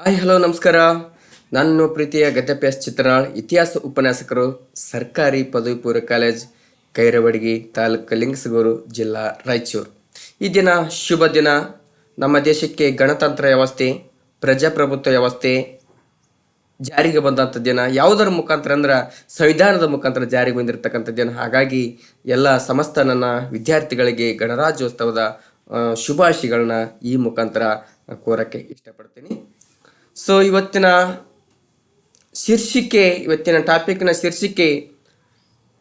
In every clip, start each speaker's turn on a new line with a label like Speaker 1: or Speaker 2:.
Speaker 1: Hi, hello, ನಮಸ್ಕಾರ. ನಾನು ಪ್ರೀತಿಯ ಗದ್ಯಪ್ಯಾಸ್ ಚಿತ್ರನಾಳ್, ಇತಿಹಾಸ ಉಪನ್ಯಾಸಕರು, ಸರ್ಕಾರಿ ಪದವಿ ಪೂರ್ವ ಕಾಲೇಜ್, ಕೈರವಡಗಿ ತಾಲೂಕು ಲಿಂಗಸಗೂರು, ಜಿಲ್ಲಾ ರಾಯಚೂರು. ಈ ದಿನ ಶುಭ ದಿನ. ನಮ್ಮ ದೇಶಕ್ಕೆ ಗಣತಂತ್ರ ವ್ಯವಸ್ಥೆ, ಪ್ರಜಾಪ್ರಭುತ್ವ ವ್ಯವಸ್ಥೆ ಜಾರಿಗೆ ಬಂದಂಥ ದಿನ. ಯಾವುದರ ಮುಖಾಂತರ ಅಂದ್ರೆ ಸಂವಿಧಾನದ ಮುಖಾಂತರ ಜಾರಿಗೆ ಬಂದಿರತಕ್ಕಂಥ ದಿನ. ಹಾಗಾಗಿ ಎಲ್ಲ ಸಮಸ್ತ ನನ್ನ ವಿದ್ಯಾರ್ಥಿಗಳಿಗೆ ಗಣರಾಜ್ಯೋತ್ಸವದ ಶುಭಾಶಯಗಳನ್ನ ಈ ಮುಖಾಂತರ ಕೋರಕ್ಕೆ ಇಷ್ಟಪಡ್ತೀನಿ. ಸೊ ಇವತ್ತಿನ ಶೀರ್ಷಿಕೆ, ಇವತ್ತಿನ ಟಾಪಿಕ್ನ ಶೀರ್ಷಿಕೆ,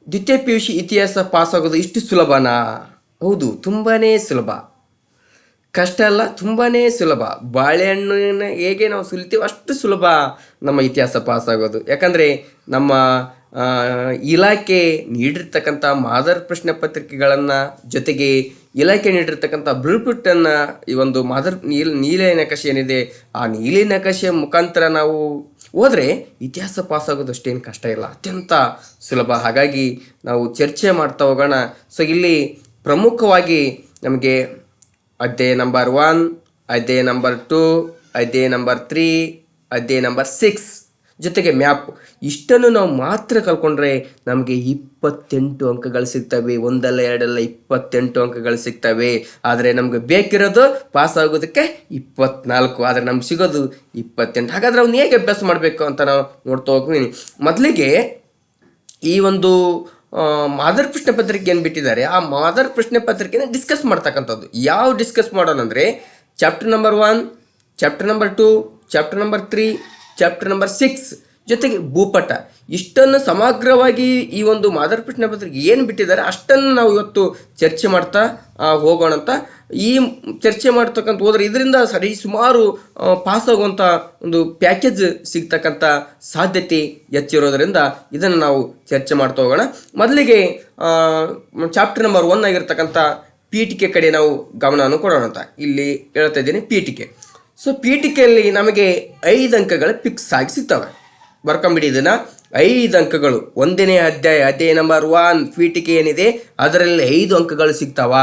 Speaker 1: ದ್ವಿತೀಯ ಪಿ ಯು ಸಿ ಇತಿಹಾಸ ಪಾಸಾಗೋದು ಇಷ್ಟು ಸುಲಭನಾ? ಹೌದು ತುಂಬಾ ಸುಲಭ. ಕಷ್ಟ ಅಲ್ಲ ತುಂಬಾ ಸುಲಭ. ಬಾಳೆಹಣ್ಣನ್ನು ಹೇಗೆ ನಾವು ಸುಲಿತೀವೋ ಅಷ್ಟು ಸುಲಭ ನಮ್ಮ ಇತಿಹಾಸ ಪಾಸಾಗೋದು ಯಾಕಂದರೆ ನಮ್ಮ ಇಲಾಖೆ ನೀಡಿರ್ತಕ್ಕಂಥ ಮಾದರ್ ಪ್ರಶ್ನೆ ಪತ್ರಿಕೆಗಳನ್ನು ಜೊತೆಗೆ ಇಲಾಖೆ ನೀಡಿರ್ತಕ್ಕಂಥ ಬ್ಲೂಪ್ರಿಂಟನ್ನು ಈ ಒಂದು ಮಾದರ್ ನೀಲ್ ನೀಲಿ ನಕಾಶೆ ಏನಿದೆ, ಆ ನೀಲಿ ನಕಾಶೆಯ ಮುಖಾಂತರ ನಾವು ಹೋದರೆ ಇತಿಹಾಸ ಪಾಸ್ ಆಗೋದಷ್ಟೇನು ಕಷ್ಟ ಇಲ್ಲ. ಅತ್ಯಂತ ಸುಲಭ. ಹಾಗಾಗಿ ನಾವು ಚರ್ಚೆ ಮಾಡ್ತಾ ಹೋಗೋಣ. ಸೊ ಇಲ್ಲಿ ಪ್ರಮುಖವಾಗಿ ನಮಗೆ ಅಧ್ಯಾಯ ನಂಬರ್ ಒನ್ ಅಧ್ಯಾಯ ನಂಬರ್ ಟು ಅಧ್ಯಾಯ ನಂಬರ್ ತ್ರೀ ಅಧ್ಯಾಯ ನಂಬರ್ ಸಿಕ್ಸ್ ಜೊತೆಗೆ ಮ್ಯಾಪ್. ಇಷ್ಟನ್ನು ನಾವು ಮಾತ್ರ ಕಲ್ಕೊಂಡ್ರೆ ನಮಗೆ ಇಪ್ಪತ್ತೆಂಟು ಅಂಕಗಳು ಸಿಗ್ತವೆ. ಒಂದಲ್ಲ, ಎರಡಲ್ಲ, ಇಪ್ಪತ್ತೆಂಟು ಅಂಕಗಳು ಸಿಗ್ತವೆ. ಆದರೆ ನಮಗೆ ಬೇಕಿರೋದು ಪಾಸ್ ಆಗೋದಕ್ಕೆ ಇಪ್ಪತ್ನಾಲ್ಕು. ಆದರೆ ನಮ್ಗೆ ಸಿಗೋದು ಇಪ್ಪತ್ತೆಂಟು. ಹಾಗಾದ್ರೆ ಅವ್ನು ಹೇಗೆ ಅಭ್ಯಾಸ ಮಾಡಬೇಕು ಅಂತ ನಾವು ನೋಡ್ತಾ ಹೋಗ್ತೀನಿ. ಮೊದಲಿಗೆ ಈ ಒಂದು ಮಾದರ್ ಪ್ರಶ್ನೆ ಪತ್ರಿಕೆ ಏನು ಬಿಟ್ಟಿದ್ದಾರೆ, ಆ ಮಾದರ್ ಪ್ರಶ್ನೆ ಪತ್ರಿಕೆನ ಡಿಸ್ಕಸ್ ಮಾಡ್ತಕ್ಕಂಥದ್ದು. ಯಾವ ಡಿಸ್ಕಸ್ ಮಾಡೋಣ ಅಂದರೆ chapter number one chapter number two chapter number three chapter number six ಜೊತೆಗೆ ಭೂಪಟ. ಇಷ್ಟನ್ನು ಸಮಗ್ರವಾಗಿ ಈ ಒಂದು ಮಾದರ್ ಪ್ರಶ್ನೆ ಪತ್ರಿಕೆ ಏನು ಬಿಟ್ಟಿದ್ದಾರೆ, ಅಷ್ಟನ್ನು ನಾವು ಇವತ್ತು ಚರ್ಚೆ ಮಾಡ್ತಾ ಹೋಗೋಣ ಅಂತ. ಈ ಚರ್ಚೆ ಮಾಡ್ತಕ್ಕಂಥ ಹೋದ್ರೆ ಇದರಿಂದ ಸರಿ ಸುಮಾರು ಪಾಸ್ ಆಗುವಂಥ ಒಂದು ಪ್ಯಾಕೇಜ್ ಸಿಗ್ತಕ್ಕಂಥ ಸಾಧ್ಯತೆ ಹೆಚ್ಚಿರೋದ್ರಿಂದ ಇದನ್ನು ನಾವು ಚರ್ಚೆ ಮಾಡ್ತಾ ಹೋಗೋಣ. ಮೊದಲಿಗೆ ಚಾಪ್ಟರ್ ನಂಬರ್ ಒನ್ ಆಗಿರ್ತಕ್ಕಂಥ ಪೀಠಿಕೆ ಕಡೆ ನಾವು ಗಮನವನ್ನು ಕೊಡೋಣ ಅಂತ. ಇಲ್ಲಿ ಹೇಳ್ತಾ ಇದ್ದೀನಿ ಪೀಠಿಕೆ. ಸೊ ಪೀಠಿಕೆಯಲ್ಲಿ ನಮಗೆ ಐದು ಅಂಕಗಳು ಫಿಕ್ಸ್ ಆಗಿ ಸಿಗ್ತವೆ. ಬರ್ಕೊಂಬಿಡಿ ಇದನ್ನು. ಐದು ಅಂಕಗಳು. ಒಂದನೇ ಅಧ್ಯಾಯ ಅಧ್ಯಾಯ ನಂಬರ್ ಒನ್ ಪೀಠಿಕೆ ಏನಿದೆ? ಅದರಲ್ಲಿ ಐದು ಅಂಕಗಳು ಸಿಗ್ತಾವ?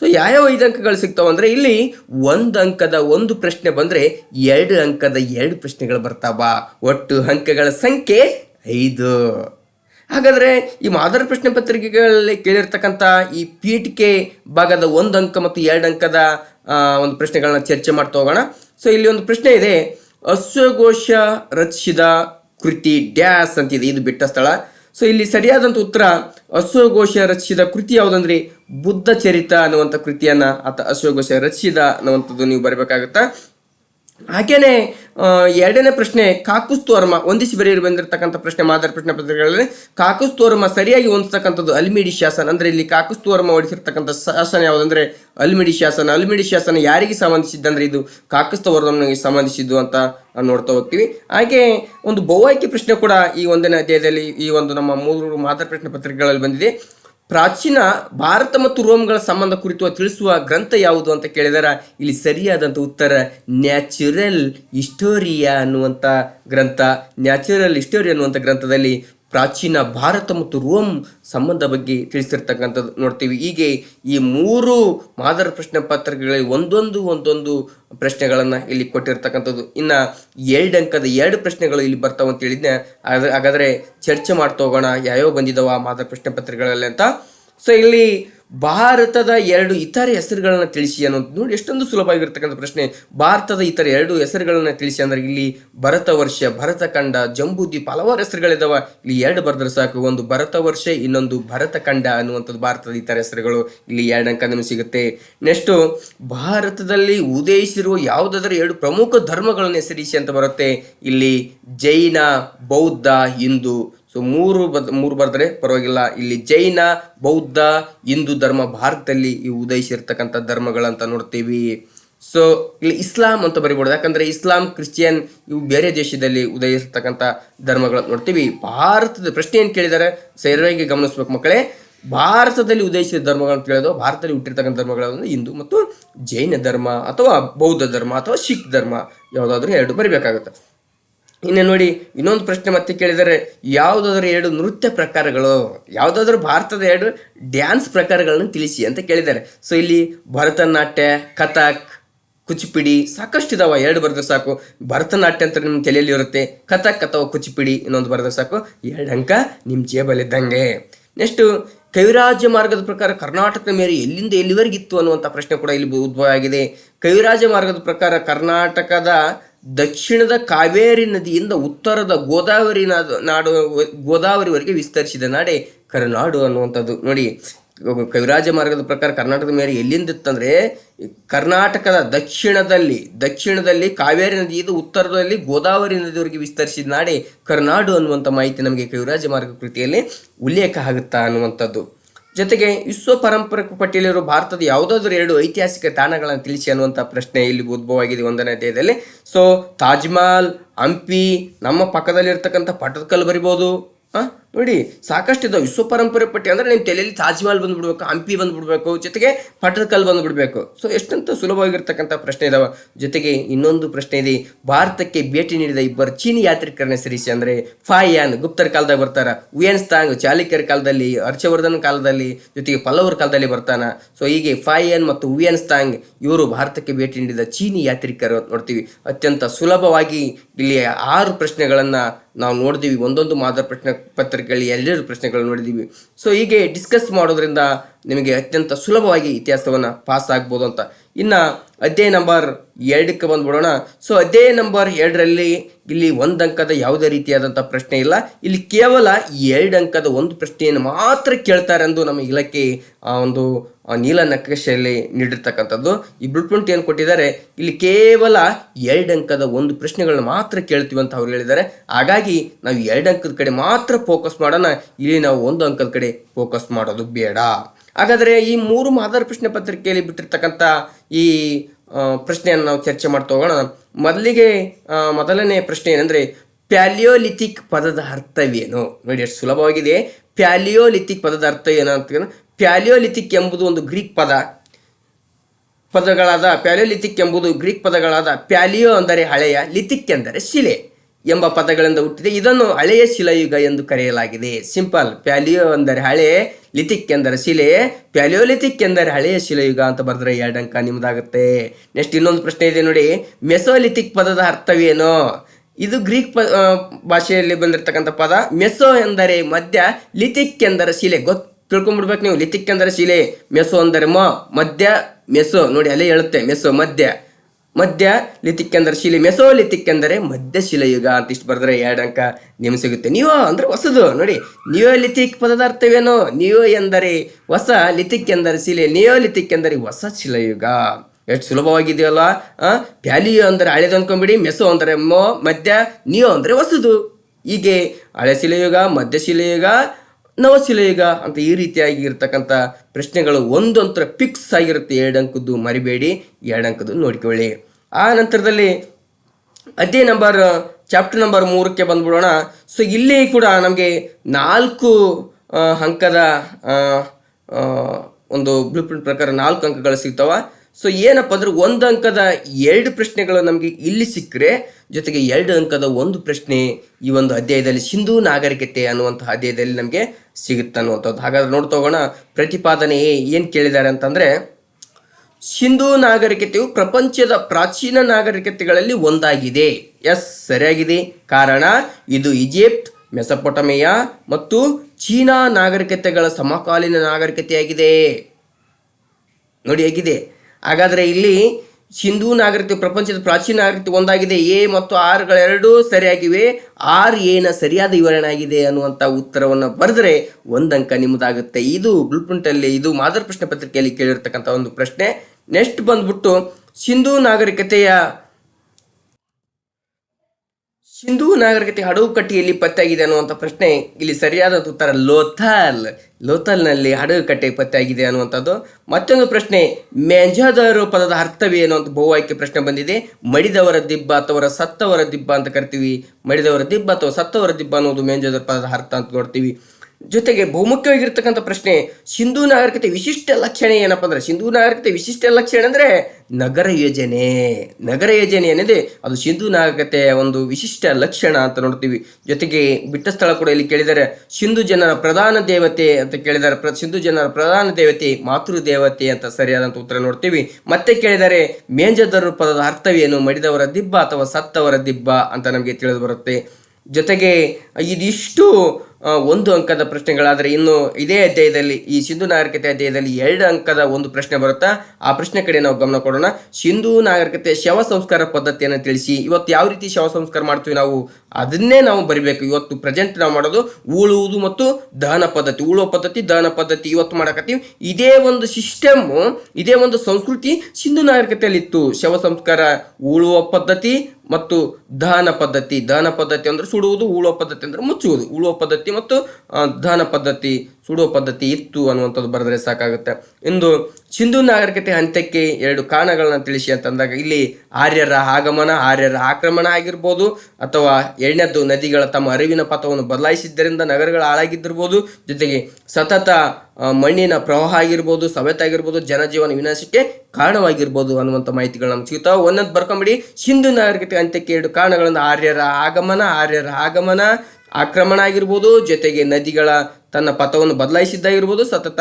Speaker 1: ಸೊ ಯಾವ್ಯಾವ ಐದು ಅಂಕಗಳು ಸಿಗ್ತಾವ ಅಂದರೆ ಇಲ್ಲಿ ಒಂದು ಅಂಕದ ಒಂದು ಪ್ರಶ್ನೆ ಬಂದರೆ ಎರಡು ಅಂಕದ ಎರಡು ಪ್ರಶ್ನೆಗಳು ಬರ್ತಾವ. ಒಟ್ಟು ಅಂಕಗಳ ಸಂಖ್ಯೆ ಐದು. ಹಾಗಾದ್ರೆ ಈ ಮಾದರಿ ಪ್ರಶ್ನೆ ಪತ್ರಿಕೆಗಳಲ್ಲಿ ಕೇಳಿರ್ತಕ್ಕಂಥ ಈ ಪೀಠಿಕೆ ಭಾಗದ ಒಂದು ಅಂಕ ಮತ್ತು ಎರಡು ಅಂಕದ ಒಂದು ಪ್ರಶ್ನೆಗಳನ್ನ ಚರ್ಚೆ ಮಾಡ್ತಾ ಹೋಗೋಣ. ಸೊ ಇಲ್ಲಿ ಒಂದು ಪ್ರಶ್ನೆ ಇದೆ. ಅಶ್ವಘೋಷ ರಚಿಸಿದ ಕೃತಿ ಡ್ಯಾಸ್ ಅಂತಿದೆ. ಇದು ಬಿಟ್ಟ ಸ್ಥಳ. ಸೊ ಇಲ್ಲಿ ಸರಿಯಾದಂಥ ಉತ್ತರ ಅಶ್ವಘೋಷ ರಚಿಸಿದ ಕೃತಿ ಯಾವುದಂದ್ರೆ ಬುದ್ಧ ಚರಿತ ಅನ್ನುವಂಥ ಕೃತಿಯನ್ನ, ಆತ ಅಶ್ವಘೋಷ ರಚಿಸಿದ ಅನ್ನುವಂಥದ್ದು ನೀವು ಬರಬೇಕಾಗುತ್ತಾ? ಹಾಗೇನೆ ಎರಡನೇ ಪ್ರಶ್ನೆ ಕಾಕುಸ್ತೋರ್ಮ ಒಂದಿಸಿ ಬರೆಯಲು ಬಂದಿರತಕ್ಕಂಥ ಪ್ರಶ್ನೆ, ಮಾದರಿ ಪ್ರಶ್ನೆ ಪತ್ರಿಕೆಗಳಲ್ಲಿ ಕಾಕುಸ್ತೋರ್ಮ ಸರಿಯಾಗಿ ಹೊಂದಿಸ್ತಕ್ಕಂಥದ್ದು ಅಲ್ಮಿಡಿ ಶಾಸನ. ಅಂದ್ರೆ ಇಲ್ಲಿ ಕಾಕುಸ್ತೋರ್ಮ ಹೊಡಿಸಿರ್ತಕ್ಕಂಥ ಶಾಸನ ಯಾವುದಂದ್ರೆ ಅಲ್ಮಿಡಿ ಶಾಸನ. ಅಲ್ಮಿಡಿ ಶಾಸನ ಯಾರಿಗೆ ಸಂಬಂಧಿಸಿದ್ದಂದ್ರೆ ಇದು ಕಾಕುಸ್ತವರ್ಮನಿಗೆ ಸಂಬಂಧಿಸಿದ್ದು ಅಂತ ನೋಡ್ತಾ ಹೋಗ್ತೀವಿ. ಹಾಗೆ ಒಂದು ಬಹುಆಯ್ಕೆ ಪ್ರಶ್ನೆ ಕೂಡ ಈ ಒಂದನೇ ಅಧ್ಯಾಯದಲ್ಲಿ ಈ ಒಂದು ನಮ್ಮ ಮೂರು ಮಾದರಿ ಪ್ರಶ್ನೆ ಪತ್ರಿಕೆಗಳಲ್ಲಿ ಬಂದಿದೆ. ಪ್ರಾಚೀನ ಭಾರತ ಮತ್ತು ರೋಮ್ಗಳ ಸಂಬಂಧ ಕುರಿತು ತಿಳಿಸುವ ಗ್ರಂಥ ಯಾವುದು ಅಂತ ಕೇಳಿದರೆ? ಇಲ್ಲಿ ಸರಿಯಾದಂಥ ಉತ್ತರ, ನ್ಯಾಚುರಲ್ ಹಿಸ್ಟೋರಿಯಾ ಅನ್ನುವಂಥ ಗ್ರಂಥ. ನ್ಯಾಚುರಲ್ ಹಿಸ್ಟೋರಿ ಅನ್ನುವಂಥ ಗ್ರಂಥದಲ್ಲಿ ಪ್ರಾಚೀನ ಭಾರತ ಮತ್ತು ರೋಮ್ ಸಂಬಂಧ ಬಗ್ಗೆ ತಿಳಿಸಿರ್ತಕ್ಕಂಥದ್ದು ನೋಡ್ತೀವಿ. ಹೀಗೆ ಈ ಮೂರು ಮಾದರಿ ಪ್ರಶ್ನೆ ಪತ್ರಿಕೆಗಳಲ್ಲಿ ಒಂದೊಂದು ಒಂದೊಂದು ಪ್ರಶ್ನೆಗಳನ್ನು ಇಲ್ಲಿ ಕೊಟ್ಟಿರ್ತಕ್ಕಂಥದ್ದು. ಇನ್ನು ಎರಡು ಅಂಕದ ಎರಡು ಪ್ರಶ್ನೆಗಳು ಇಲ್ಲಿ ಬರ್ತಾವೆ ಅಂತ ಹೇಳಿದ್ನೆ. ಹಾಗಾದರೆ ಚರ್ಚೆ ಮಾಡ್ತಾ ಹೋಗೋಣ. ಯಾವ್ಯಾವ ಬಂದಿದ್ದಾವ ಆ ಮಾದರಿ ಪ್ರಶ್ನೆ ಪತ್ರಿಕೆಗಳಲ್ಲಿ ಅಂತ. ಸೊ ಇಲ್ಲಿ ಭಾರತದ ಎರಡು ಇತರೆ ಹೆಸರುಗಳನ್ನು ತಿಳಿಸಿ ಅನ್ನೋದು ನೋಡಿ, ಎಷ್ಟೊಂದು ಸುಲಭವಾಗಿರ್ತಕ್ಕಂಥ ಪ್ರಶ್ನೆ. ಭಾರತದ ಇತರ ಎರಡು ಹೆಸರುಗಳನ್ನು ತಿಳಿಸಿ ಅಂದ್ರೆ ಇಲ್ಲಿ ಭರತ ವರ್ಷ ಭರತ ಖಂಡ ಜಂಬೂದ್ವೀಪ ಹಲವಾರು ಹೆಸರುಗಳಿದಾವೆ. ಇಲ್ಲಿ ಎರಡು ಬರೆದ್ರೆ ಸಾಕು, ಒಂದು ಭರತ ವರ್ಷ ಇನ್ನೊಂದು ಭರತ ಖಂಡ ಅನ್ನುವಂಥದ್ದು ಭಾರತದ ಇತರ ಹೆಸರುಗಳು. ಇಲ್ಲಿ ಎರಡು ಅಂಕ ನಮಗೆ ಸಿಗುತ್ತೆ. ನೆಕ್ಸ್ಟು ಭಾರತದಲ್ಲಿ ಉದಯಿಸಿರುವ ಯಾವುದಾದ್ರೂ ಎರಡು ಪ್ರಮುಖ ಧರ್ಮಗಳನ್ನು ಹೆಸರಿಸಿ ಅಂತ ಬರುತ್ತೆ. ಇಲ್ಲಿ ಜೈನ, ಬೌದ್ಧ, ಹಿಂದೂ ಸೊ ಮೂರು ಬದ್ ಮೂರು ಬರೆದ್ರೆ ಪರವಾಗಿಲ್ಲ. ಇಲ್ಲಿ ಜೈನ, ಬೌದ್ಧ, ಹಿಂದೂ ಧರ್ಮ ಭಾರತದಲ್ಲಿ ಈ ಉದಯಿಸಿರ್ತಕ್ಕಂಥ ಧರ್ಮಗಳಂತ ನೋಡ್ತೀವಿ. ಸೊ ಇಲ್ಲಿ ಇಸ್ಲಾಂ ಅಂತ ಬರಿಬೋದು. ಯಾಕಂದ್ರೆ ಇಸ್ಲಾಂ, ಕ್ರಿಶ್ಚಿಯನ್ ಇವು ಬೇರೆ ದೇಶದಲ್ಲಿ ಉದಯಿಸಿರ್ತಕ್ಕಂಥ ಧರ್ಮಗಳನ್ನು ನೋಡ್ತೀವಿ. ಭಾರತದ ಪ್ರಶ್ನೆ ಏನು ಕೇಳಿದ್ದಾರೆ ಸರಿಯಾಗಿ ಗಮನಿಸ್ಬೇಕು ಮಕ್ಕಳೇ. ಭಾರತದಲ್ಲಿ ಉದಯಿಸಿದ ಧರ್ಮಗಳು ಅಂತ ಕೇಳೋದು, ಭಾರತದಲ್ಲಿ ಹುಟ್ಟಿರ್ತಕ್ಕಂಥ ಧರ್ಮಗಳು ಹಿಂದೂ ಮತ್ತು ಜೈನ ಧರ್ಮ ಅಥವಾ ಬೌದ್ಧ ಧರ್ಮ ಅಥವಾ ಸಿಖ್ ಧರ್ಮ, ಯಾವುದಾದ್ರೂ ಎರಡು ಬರಿಬೇಕಾಗುತ್ತೆ. ಇನ್ನು ನೋಡಿ, ಇನ್ನೊಂದು ಪ್ರಶ್ನೆ ಮತ್ತೆ ಕೇಳಿದರೆ, ಯಾವುದಾದ್ರೂ ಎರಡು ನೃತ್ಯ ಪ್ರಕಾರಗಳು, ಯಾವುದಾದ್ರೂ ಭಾರತದ ಎರಡು ಡ್ಯಾನ್ಸ್ ಪ್ರಕಾರಗಳನ್ನು ತಿಳಿಸಿ ಅಂತ ಕೇಳಿದ್ದಾರೆ. ಸೊ ಇಲ್ಲಿ ಭರತನಾಟ್ಯ, ಕಥಕ್, ಕುಚಿಪಿಡಿ ಸಾಕಷ್ಟು ಇದಾವ. ಎರಡು ಬರೆದ್ರೆ ಸಾಕು. ಭರತನಾಟ್ಯ ಅಂತ ನಿಮ್ಮ ತಲೆಯಲ್ಲಿ ಇರುತ್ತೆ, ಕಥಕ್ ಅಥವಾ ಕುಚಿಪಿಡಿ ಇನ್ನೊಂದು ಬರೆದ್ರೆ ಸಾಕು. ಎರಡು ಅಂಕ ನಿಮ್ಮ ಜೇಬಲ್ಲಿದ್ದಂಗೆ ನೆಕ್ಸ್ಟು ಕವಿರಾಜ ಮಾರ್ಗದ ಪ್ರಕಾರ ಕರ್ನಾಟಕದ ಮೇರೆ ಎಲ್ಲಿಂದ ಎಲ್ಲಿವರೆಗಿತ್ತು ಅನ್ನುವಂಥ ಪ್ರಶ್ನೆ ಕೂಡ ಇಲ್ಲಿ ಉದ್ಭವ ಆಗಿದೆ. ಕವಿರಾಜ ಮಾರ್ಗದ ಪ್ರಕಾರ ಕರ್ನಾಟಕದ ದಕ್ಷಿಣದ ಕಾವೇರಿ ನದಿಯಿಂದ ಉತ್ತರದ ಗೋದಾವರಿ ನಾಡು, ಗೋದಾವರಿವರೆಗೆ ವಿಸ್ತರಿಸಿದ ನಾಡೆ ಕರುನಾಡು ಅನ್ನುವಂಥದ್ದು. ನೋಡಿ ಕವಿರಾಜ ಮಾರ್ಗದ ಪ್ರಕಾರ ಕರ್ನಾಟಕದ ಮೇಲೆ ಎಲ್ಲಿಂದಿತ್ತಂದ್ರೆ, ಕರ್ನಾಟಕದ ದಕ್ಷಿಣದಲ್ಲಿ ದಕ್ಷಿಣದಲ್ಲಿ ಕಾವೇರಿ ನದಿ ಇದು ಉತ್ತರದಲ್ಲಿ ಗೋದಾವರಿ ನದಿವರೆಗೆ ವಿಸ್ತರಿಸಿದ ನಾಡೆ ಕರ್ನಾಡು ಅನ್ನುವಂಥ ಮಾಹಿತಿ ನಮಗೆ ಕವಿರಾಜ ಮಾರ್ಗ ಕೃತಿಯಲ್ಲಿ ಉಲ್ಲೇಖ ಆಗುತ್ತಾ ಅನ್ನುವಂಥದ್ದು. ಜೊತೆಗೆ ವಿಶ್ವ ಪರಂಪರೆ ಪಟ್ಟಿಯಲ್ಲಿರುವ ಭಾರತದ ಯಾವುದಾದ್ರೂ ಎರಡು ಐತಿಹಾಸಿಕ ತಾಣಗಳನ್ನು ತಿಳಿಸಿ ಅನ್ನುವಂಥ ಪ್ರಶ್ನೆ ಇಲ್ಲಿ ಉದ್ಭವವಾಗಿದೆ ಒಂದನೇ ಅಧ್ಯಾಯದಲ್ಲಿ. ಸೊ ತಾಜ್ಮಹಲ್ ಹಂಪಿ, ನಮ್ಮ ಪಕ್ಕದಲ್ಲಿರ್ತಕ್ಕಂಥ ಪಟ್ಟದಕಲ್ಲು ಬರಿಬೋದು. ಹಾಂ? ನೋಡಿ, ಸಾಕಷ್ಟು ಇದಾವೆ. ವಿಶ್ವ ಪರಂಪರೆ ಪಟ್ಟಿ ಅಂದರೆ ನಿಮ್ಮ ತಲೆಯಲ್ಲಿ ತಾಜ್ ಮಹಲ್ ಬಂದ್ಬಿಡ್ಬೇಕು, ಹಂಪಿ ಬಂದ್ಬಿಡ್ಬೇಕು, ಜೊತೆಗೆ ಪಟ್ಟದಕಲ್ಲು ಬಂದ್ಬಿಡ್ಬೇಕು. ಸೊ ಎಷ್ಟಂತ ಸುಲಭವಾಗಿರ್ತಕ್ಕಂಥ ಪ್ರಶ್ನೆ ಇದಾವೆ. ಜೊತೆಗೆ ಇನ್ನೊಂದು ಪ್ರಶ್ನೆ ಇದೆ. ಭಾರತಕ್ಕೆ ಭೇಟಿ ನೀಡಿದ ಇಬ್ಬರು ಚೀನಿ ಯಾತ್ರಿಕರನ್ನ ಹೆಸರಿಸಿ ಅಂದರೆ ಫಾಯಾನ್ ಗುಪ್ತರ ಕಾಲದಾಗ ಬರ್ತಾರ. ಉಯನ್ಸ್ತಾಂಗ್ ಚಾಲುಕ್ಯರ ಕಾಲದಲ್ಲಿ, ಹರ್ಷವರ್ಧನ್ ಕಾಲದಲ್ಲಿ, ಜೊತೆಗೆ ಪಲ್ಲವರ ಕಾಲದಲ್ಲಿ ಬರ್ತಾನ. ಸೊ ಹೀಗೆ ಫಾಯಾನ್ ಮತ್ತು ಉಯನ್ಸ್ತಾಂಗ್ ಇವರು ಭಾರತಕ್ಕೆ ಭೇಟಿ ನೀಡಿದ ಚೀನಿ ಯಾತ್ರಿಕರು ನೋಡ್ತೀವಿ. ಅತ್ಯಂತ ಸುಲಭವಾಗಿ ಇಲ್ಲಿ ಆರು ಪ್ರಶ್ನೆಗಳನ್ನು ನಾವು ನೋಡ್ತೀವಿ. ಒಂದೊಂದು ಮಾದರಿ ಪ್ರಶ್ನೆ ಪತ್ರಿಕೆಗಳಲ್ಲಿ ಪ್ರಶ್ನೆಗಳನ್ನು ಪ್ರಶ್ನೆಗಳು ನೋಡಿದ್ದೀವಿ. ಸೊ ಹೀಗೆ ಡಿಸ್ಕಸ್ ಮಾಡೋದ್ರಿಂದ ನಿಮಗೆ ಅತ್ಯಂತ ಸುಲಭವಾಗಿ ಇತಿಹಾಸವನ್ನು ಪಾಸ್ ಆಗ್ಬೋದು ಅಂತ ಇನ್ನು ಅಧ್ಯಾಯ ನಂಬರ್ ಎರಡಕ್ಕೆ ಬಂದ್ಬಿಡೋಣ. ಸೊ ಅಧ್ಯಾಯ ನಂಬರ್ ಎರಡರಲ್ಲಿ ಇಲ್ಲಿ ಒಂದು ಅಂಕದ ಯಾವುದೇ ರೀತಿಯಾದಂಥ ಪ್ರಶ್ನೆ ಇಲ್ಲ. ಇಲ್ಲಿ ಕೇವಲ ಎರಡು ಅಂಕದ ಒಂದು ಪ್ರಶ್ನೆಯನ್ನು ಮಾತ್ರ ಕೇಳ್ತಾರೆ ಎಂದು ನಮ್ಮ ಇಲಾಖೆ, ಆ, ಒಂದು ನೀಲ ನಕಾಶೆಯಲ್ಲಿ ನೀಡಿರ್ತಕ್ಕಂಥದ್ದು. ಈ ಬ್ಲೂ ಪ್ರಿಂಟ್ ಏನು ಕೊಟ್ಟಿದ್ದಾರೆ? ಇಲ್ಲಿ ಕೇವಲ ಎರಡು ಅಂಕದ ಒಂದು ಪ್ರಶ್ನೆಗಳನ್ನ ಮಾತ್ರ ಕೇಳ್ತೀವಿ ಅಂತ ಅವ್ರು ಹೇಳಿದ್ದಾರೆ. ಹಾಗಾಗಿ ನಾವು ಎರಡು ಅಂಕದ ಕಡೆ ಮಾತ್ರ ಫೋಕಸ್ ಮಾಡೋಣ. ಇಲ್ಲಿ ನಾವು ಒಂದು ಅಂಕದ ಕಡೆ ಫೋಕಸ್ ಮಾಡೋದು ಬೇಡ. ಹಾಗಾದರೆ ಈ ಮೂರು ಮಾದರಿ ಪ್ರಶ್ನೆ ಪತ್ರಿಕೆಯಲ್ಲಿ ಬಿಟ್ಟಿರ್ತಕ್ಕಂಥ ಈ ಪ್ರಶ್ನೆಯನ್ನು ನಾವು ಚರ್ಚೆ ಮಾಡ್ತಾ ಹೋಗೋಣ. ಮೊದಲಿಗೆ ಮೊದಲನೇ ಪ್ರಶ್ನೆ ಏನಂದ್ರೆ, ಪ್ಯಾಲಿಯೋಲಿಥಿಕ್ ಪದದ ಅರ್ಥವೇನು? ನೋಡಿ, ಎಷ್ಟು ಸುಲಭವಾಗಿದೆ. ಪ್ಯಾಲಿಯೋಲಿಥಿಕ್ ಪದದ ಅರ್ಥ ಏನು ಅಂತ ಪ್ಯಾಲಿಯೋಲಿಥಿಕ್ ಎಂಬುದು ಒಂದು ಗ್ರೀಕ್ ಪದ. ಪದಗಳಾದ, ಪ್ಯಾಲಿಯೋಲಿಥಿಕ್ ಎಂಬುದು ಗ್ರೀಕ್ ಪದಗಳಾದ ಪ್ಯಾಲಿಯೋ ಅಂದರೆ ಹಳೆಯ, ಲಿಥಿಕ್ ಎಂದರೆ ಶಿಲೆ. ಎಂಬ ಪದಗಳಿಂದ ಹುಟ್ಟಿದೆ. ಇದನ್ನು ಹಳೆಯ ಶಿಲಾಯುಗ ಎಂದು ಕರೆಯಲಾಗಿದೆ. ಸಿಂಪಲ್ ಪ್ಯಾಲಿಯೋ ಅಂದರೆ ಹಳೆ ಲಿಥಿಕ್ ಎಂದರೆ ಶಿಲೆ. ಪ್ಯಾಲಿಯೋಲಿಥಿಕ್ ಎಂದರೆ ಹಳೆಯ ಶಿಲಾಯುಗ ಅಂತ ಬರೆದ್ರೆ ಎರಡು ಅಂಕ ನಿಮ್ದಾಗುತ್ತೆ ನೆಕ್ಸ್ಟ್ ಇನ್ನೊಂದು ಪ್ರಶ್ನೆ ಇದೆ ನೋಡಿ. ಮೆಸೋಲಿಥಿಕ್ ಪದದ ಅರ್ಥವೇನು? ಇದು ಗ್ರೀಕ್ ಪ ಭಾಷೆಯಲ್ಲಿ ಬಂದಿರತಕ್ಕಂಥ ಪದ. ಮೆಸೋ ಎಂದರೆ ಮಧ್ಯ ಲಿಥಿಕ್ ಎಂದರೆ ಶಿಲೆ. ಗೊತ್ತು ತಿಳ್ಕೊಂಡ್ಬಿಡ್ಬೇಕು ನೀವು. ಲಿಥಿಕ್ ಎಂದರೆ ಶಿಲೆ. ಮೆಸೋ ಅಂದರೆ ಮ, ಮಧ್ಯ ಮೆಸೋ ನೋಡಿ, ಅಲ್ಲೇ ಹೇಳುತ್ತೆ. ಮೆಸೋ ಮಧ್ಯ. ಮಧ್ಯ ಲಿಥಿಕ್ ಎಂದರೆ ಶಿಲೆ, ಮೆಸೋ ಲಿಥಿಕ್ ಎಂದರೆ ಮಧ್ಯ ಶಿಲೆಯುಗ ಅಂತ ಇಷ್ಟು ಬರೆದ್ರೆ ಎರಡು ಅಂಕ ನಿಮಗೆ ಸಿಗುತ್ತೆ. ನಿಯೋ ಅಂದ್ರೆ ಹೊಸದು, ನೋಡಿ. ನಿಯೋ ಲಿಥಿಕ್ ಪದದ ಅರ್ಥವೇನು ನಿಯೋ ಎಂದರೆ ಹೊಸ ಲಿಥಿಕ್ ಎಂದರೆ ಶಿಲೆ ನಿಯೋ ಲಿಥಿಕ್ ಎಂದರೆ ಹೊಸ ಶಿಲೆಯುಗ ಎಷ್ಟು ಸುಲಭವಾಗಿದೆಯಲ್ಲ ಪ್ಯಾಲಿಯೋ ಅಂದರೆ ಹಳೆದು ಅಂದ್ಕೊಂಬಿಡಿ ಮೆಸೋ ಅಂದರೆ ಮೋ, ಮಧ್ಯ ನಿಯೋ ಅಂದರೆ ಹೊಸದು. ಹೀಗೆ ಹಳೆ ಶಿಲೆಯುಗ ಮಧ್ಯ ಶಿಲೆಯುಗ ನವಶಿಲೆಯುಗ ಅಂತ ಈ ರೀತಿಯಾಗಿ ಇರತಕ್ಕಂಥ ಪ್ರಶ್ನೆಗಳು ಒಂದೊಂಥರ ಫಿಕ್ಸ್ ಆಗಿರುತ್ತೆ. ಎರಡು ಅಂಕದ್ದು ಮರಿಬೇಡಿ, ಎರಡು ಅಂಕದ್ದು ನೋಡ್ಕೊಳ್ಳಿ. ಆ ನಂತರದಲ್ಲಿ ಅದೇ ನಂಬರ್ ಚಾಪ್ಟರ್ ನಂಬರ್ ಮೂರಕ್ಕೆ ಬಂದ್ಬಿಡೋಣ. ಸೊ ಇಲ್ಲಿ ಕೂಡ ನಮಗೆ ನಾಲ್ಕು ಅಂಕದ ಒಂದು ಬ್ಲೂ ಪ್ರಿಂಟ್ ಪ್ರಕಾರ ನಾಲ್ಕು ಅಂಕಗಳು ಸಿಗ್ತಾವ. ಸೊ ಏನಪ್ಪ ಅಂದ್ರೆ ಒಂದು ಅಂಕದ ಎರಡು ಪ್ರಶ್ನೆಗಳು ನಮಗೆ ಇಲ್ಲಿ ಸಿಕ್ಕರೆ, ಜೊತೆಗೆ ಎರಡು ಅಂಕದ ಒಂದು ಪ್ರಶ್ನೆ ಈ ಒಂದು ಅಧ್ಯಾಯದಲ್ಲಿ ಸಿಂಧೂ ನಾಗರಿಕತೆ ಅನ್ನುವಂತಹ ಅಧ್ಯಾಯದಲ್ಲಿ ನಮಗೆ ಸಿಗುತ್ತೆ ಅನ್ನುವಂಥದ್ದು. ಹಾಗಾದ್ರೆ ನೋಡ್ತಾ ಹೋಗೋಣ ಪ್ರತಿಪಾದನೆ ಏನು ಕೇಳಿದ್ದಾರೆ ಅಂತಂದ್ರೆ, ಸಿಂಧೂ ನಾಗರಿಕತೆಯು ಪ್ರಪಂಚದ ಪ್ರಾಚೀನ ನಾಗರಿಕತೆಗಳಲ್ಲಿ ಒಂದಾಗಿದೆ. ಎಸ್ ಸರಿಯಾಗಿದೆ. ಕಾರಣ, ಇದು ಈಜಿಪ್ಟ್, ಮೆಸಪೊಟಮಿಯಾ ಮತ್ತು ಚೀನಾ ನಾಗರಿಕತೆಗಳ ಸಮಕಾಲೀನ ನಾಗರಿಕತೆಯಾಗಿದೆ. ನೋಡಿ, ಹೇಗಿದೆ? ಹಾಗಾದ್ರೆ ಇಲ್ಲಿ ಸಿಂಧೂ ನಾಗರಿಕತೆ, ಪ್ರಪಂಚದ ಪ್ರಾಚೀನ ನಾಗರಿಕತೆ ಒಂದಾಗಿದೆ. ಎ ಮತ್ತು ಆರ್ಗಳೆರಡೂ ಸರಿಯಾಗಿವೆ. ಆರ್ ಏನ ಸರಿಯಾದ ವಿವರಣೆ ಆಗಿದೆ ಅನ್ನುವಂಥ ಉತ್ತರವನ್ನು ಬರೆದ್ರೆ ಒಂದು ಅಂಕ ನಿಮ್ಮದಾಗುತ್ತೆ. ಇದು ಬ್ಲೂ ಪ್ರಿಂಟಲ್ಲಿ ಇದು ಮಾದರಿ ಪ್ರಶ್ನೆ ಪತ್ರಿಕೆಯಲ್ಲಿ ಕೇಳಿರ್ತಕ್ಕಂಥ ಒಂದು ಪ್ರಶ್ನೆ. ನೆಕ್ಸ್ಟ್ ಬಂದ್ಬಿಟ್ಟು ಸಿಂಧೂ ನಾಗರಿಕತೆಯ ಸಿಂಧೂ ನಾಗರಿಕತೆ ಹಡಗು ಕಟ್ಟಿಯಲ್ಲಿ ಪತ್ತೆಯಾಗಿದೆ ಅನ್ನುವಂಥ ಪ್ರಶ್ನೆ. ಇಲ್ಲಿ ಸರಿಯಾದ ಉತ್ತರ ಲೋಥಲ್. ಲೋಥಲ್ನಲ್ಲಿ ಹಡಗು ಕಟ್ಟೆ ಪತ್ತೆಯಾಗಿದೆ ಅನ್ನುವಂಥದ್ದು. ಮತ್ತೊಂದು ಪ್ರಶ್ನೆ ಮೆಂಜಾದರು ಪದದ ಅರ್ಥವೇನು ಅಂತ ಬಹು ಆಯ್ಕೆ ಪ್ರಶ್ನೆ ಬಂದಿದೆ. ಮಡಿದವರ ದಿಬ್ಬ ಅಥವಾ ಸತ್ತವರ ದಿಬ್ಬ ಅಂತ ಕರಿತೀವಿ. ಮಡಿದವರ ದಿಬ್ಬ ಅಥವಾ ಸತ್ತವರ ದಿಬ್ಬ ಅನ್ನೋದು ಮೆಂಜಾದರ ಪದದ ಅರ್ಥ ಅಂತ ನೋಡ್ತೀವಿ. ಜೊತೆಗೆ ಬಹುಮುಖ್ಯವಾಗಿರ್ತಕ್ಕಂಥ ಪ್ರಶ್ನೆ, ಸಿಂಧೂ ನಾಗರಿಕತೆ ವಿಶಿಷ್ಟ ಲಕ್ಷಣ ಏನಪ್ಪ ಅಂದ್ರೆ, ಸಿಂಧೂ ನಾಗರಿಕತೆ ವಿಶಿಷ್ಟ ಲಕ್ಷಣ ಅಂದ್ರೆ ನಗರ ಯೋಜನೆ. ನಗರ ಯೋಜನೆ ಏನಿದೆ ಅದು ಸಿಂಧೂ ನಾಗರಿಕತೆಯ ಒಂದು ವಿಶಿಷ್ಟ ಲಕ್ಷಣ ಅಂತ ನೋಡ್ತೀವಿ. ಜೊತೆಗೆ ಬಿಟ್ಟ ಸ್ಥಳ ಕೂಡ ಇಲ್ಲಿ ಕೇಳಿದರೆ ಸಿಂಧು ಜನರ ಪ್ರಧಾನ ದೇವತೆ ಅಂತ ಕೇಳಿದರೆ ಪ್ರ, ಸಿಂಧು ಜನರ ಪ್ರಧಾನ ದೇವತೆ, ಮಾತೃ ದೇವತೆ ಅಂತ ಸರಿಯಾದಂಥ ಉತ್ತರ ನೋಡ್ತೀವಿ. ಮತ್ತೆ ಕೇಳಿದರೆ ಮೇಂಜದರು ಪದದ ಅರ್ಥವೇನು? ಮಡಿದವರ ದಿಬ್ಬ ಅಥವಾ ಸತ್ತವರ ದಿಬ್ಬ ಅಂತ ನಮಗೆ ತಿಳಿದು ಬರುತ್ತೆ. ಜೊತೆಗೆ ಇದಿಷ್ಟು ಒಂದು ಅಂಕದ ಪ್ರಶ್ನೆಗಳಾದರೆ ಇನ್ನು ಇದೇ ಅಧ್ಯಾಯದಲ್ಲಿ, ಈ ಸಿಂಧು ನಾಗರಿಕತೆ ಅಧ್ಯಾಯದಲ್ಲಿ ಎರಡು ಅಂಕದ ಒಂದು ಪ್ರಶ್ನೆ ಬರುತ್ತಾ? ಆ ಪ್ರಶ್ನೆ ಕಡೆ ನಾವು ಗಮನ ಕೊಡೋಣ. ಸಿಂಧು ನಾಗರಿಕತೆ ಶವ ಸಂಸ್ಕಾರ ಪದ್ಧತಿಯನ್ನು ತಿಳಿಸಿ, ಇವತ್ತು ಯಾವ ರೀತಿ ಶವ ಸಂಸ್ಕಾರ ಮಾಡ್ತೀವಿ ನಾವು? ಅದನ್ನೇ ನಾವು ಬರಿಬೇಕು. ಇವತ್ತು ಪ್ರೆಸೆಂಟ್ ನಾವು ಮಾಡೋದು ಉಳುವುದು ಮತ್ತು ದಹನ ಪದ್ಧತಿ. ಉಳುವ ಪದ್ಧತಿ, ದಹನ ಪದ್ಧತಿ ಇವತ್ತು ಮಾಡಕತ್ತೀವಿ. ಇದೇ ಒಂದು ಸಿಸ್ಟಮ್ ಇದೇ ಒಂದು ಸಂಸ್ಕೃತಿ ಸಿಂಧು ನಾಗರಿಕತೆಯಲ್ಲಿ ಇತ್ತು ಶವ ಸಂಸ್ಕಾರ, ಉಳುವ ಪದ್ಧತಿ ಮತ್ತು ದಹನ ಪದ್ಧತಿ. ದಹನ ಪದ್ಧತಿ ಅಂದ್ರೆ ಸುಡುವುದು, ಉಳುವ ಪದ್ಧತಿ ಅಂದ್ರೆ ಮುಚ್ಚುವುದು. ಉಳುವ ಪದ್ಧತಿ ಮತ್ತು ಧಾನ ಪದ್ಧತಿ ಸುಡುವ ಪದ್ಧತಿ ಇತ್ತು ಅನ್ನುವಂಥದ್ದು ಬರೆದ್ರೆ ಸಾಕಾಗುತ್ತೆ. ಇಂದು ಸಿಂಧು ನಾಗರಿಕತೆ ಹಂತಕ್ಕೆ ಎರಡು ಕಾರಣಗಳನ್ನ ತಿಳಿಸಿ ಅಂತಂದಾಗ ಇಲ್ಲಿ ಆರ್ಯರ ಆಗಮನ, ಆರ್ಯರ ಆಕ್ರಮಣ ಆಗಿರ್ಬೋದು, ಅಥವಾ ಎರಡನೇದ್ದು ನದಿಗಳ ತಮ್ಮ ಅರಿವಿನ ಪಥವನ್ನು ಬದಲಾಯಿಸಿದ್ದರಿಂದ ನಗರಗಳ ಹಾಳಾಗಿದ್ದಿರ್ಬೋದು, ಜೊತೆಗೆ ಸತತ ಮಣ್ಣಿನ ಪ್ರವಾಹ ಆಗಿರ್ಬೋದು, ಸವೆತ ಆಗಿರ್ಬೋದು, ಜನಜೀವನ ವಿನಾಶಕ್ಕೆ ಕಾರಣವಾಗಿರ್ಬೋದು ಅನ್ನುವಂಥ ಮಾಹಿತಿಗಳು ನಮ್ಗೆ ಸಿಗ್ತಾವೆ ಒಂದೊಂದು ಬರ್ಕೊಂಬಿಡಿ. ಸಿಂಧು ನಾಗರಿಕತೆ ಅಂತ್ಯಕ್ಕೆ ಎರಡು ಕಾರಣಗಳನ್ನು ಆರ್ಯರ ಆಗಮನ ಆರ್ಯರ ಆಗಮನ ಆಕ್ರಮಣ ಆಗಿರ್ಬೋದು ಜೊತೆಗೆ ನದಿಗಳ ತನ್ನ ಪಥವನ್ನು ಬದಲಾಯಿಸಿದ್ದಾಗಿರ್ಬೋದು ಸತತ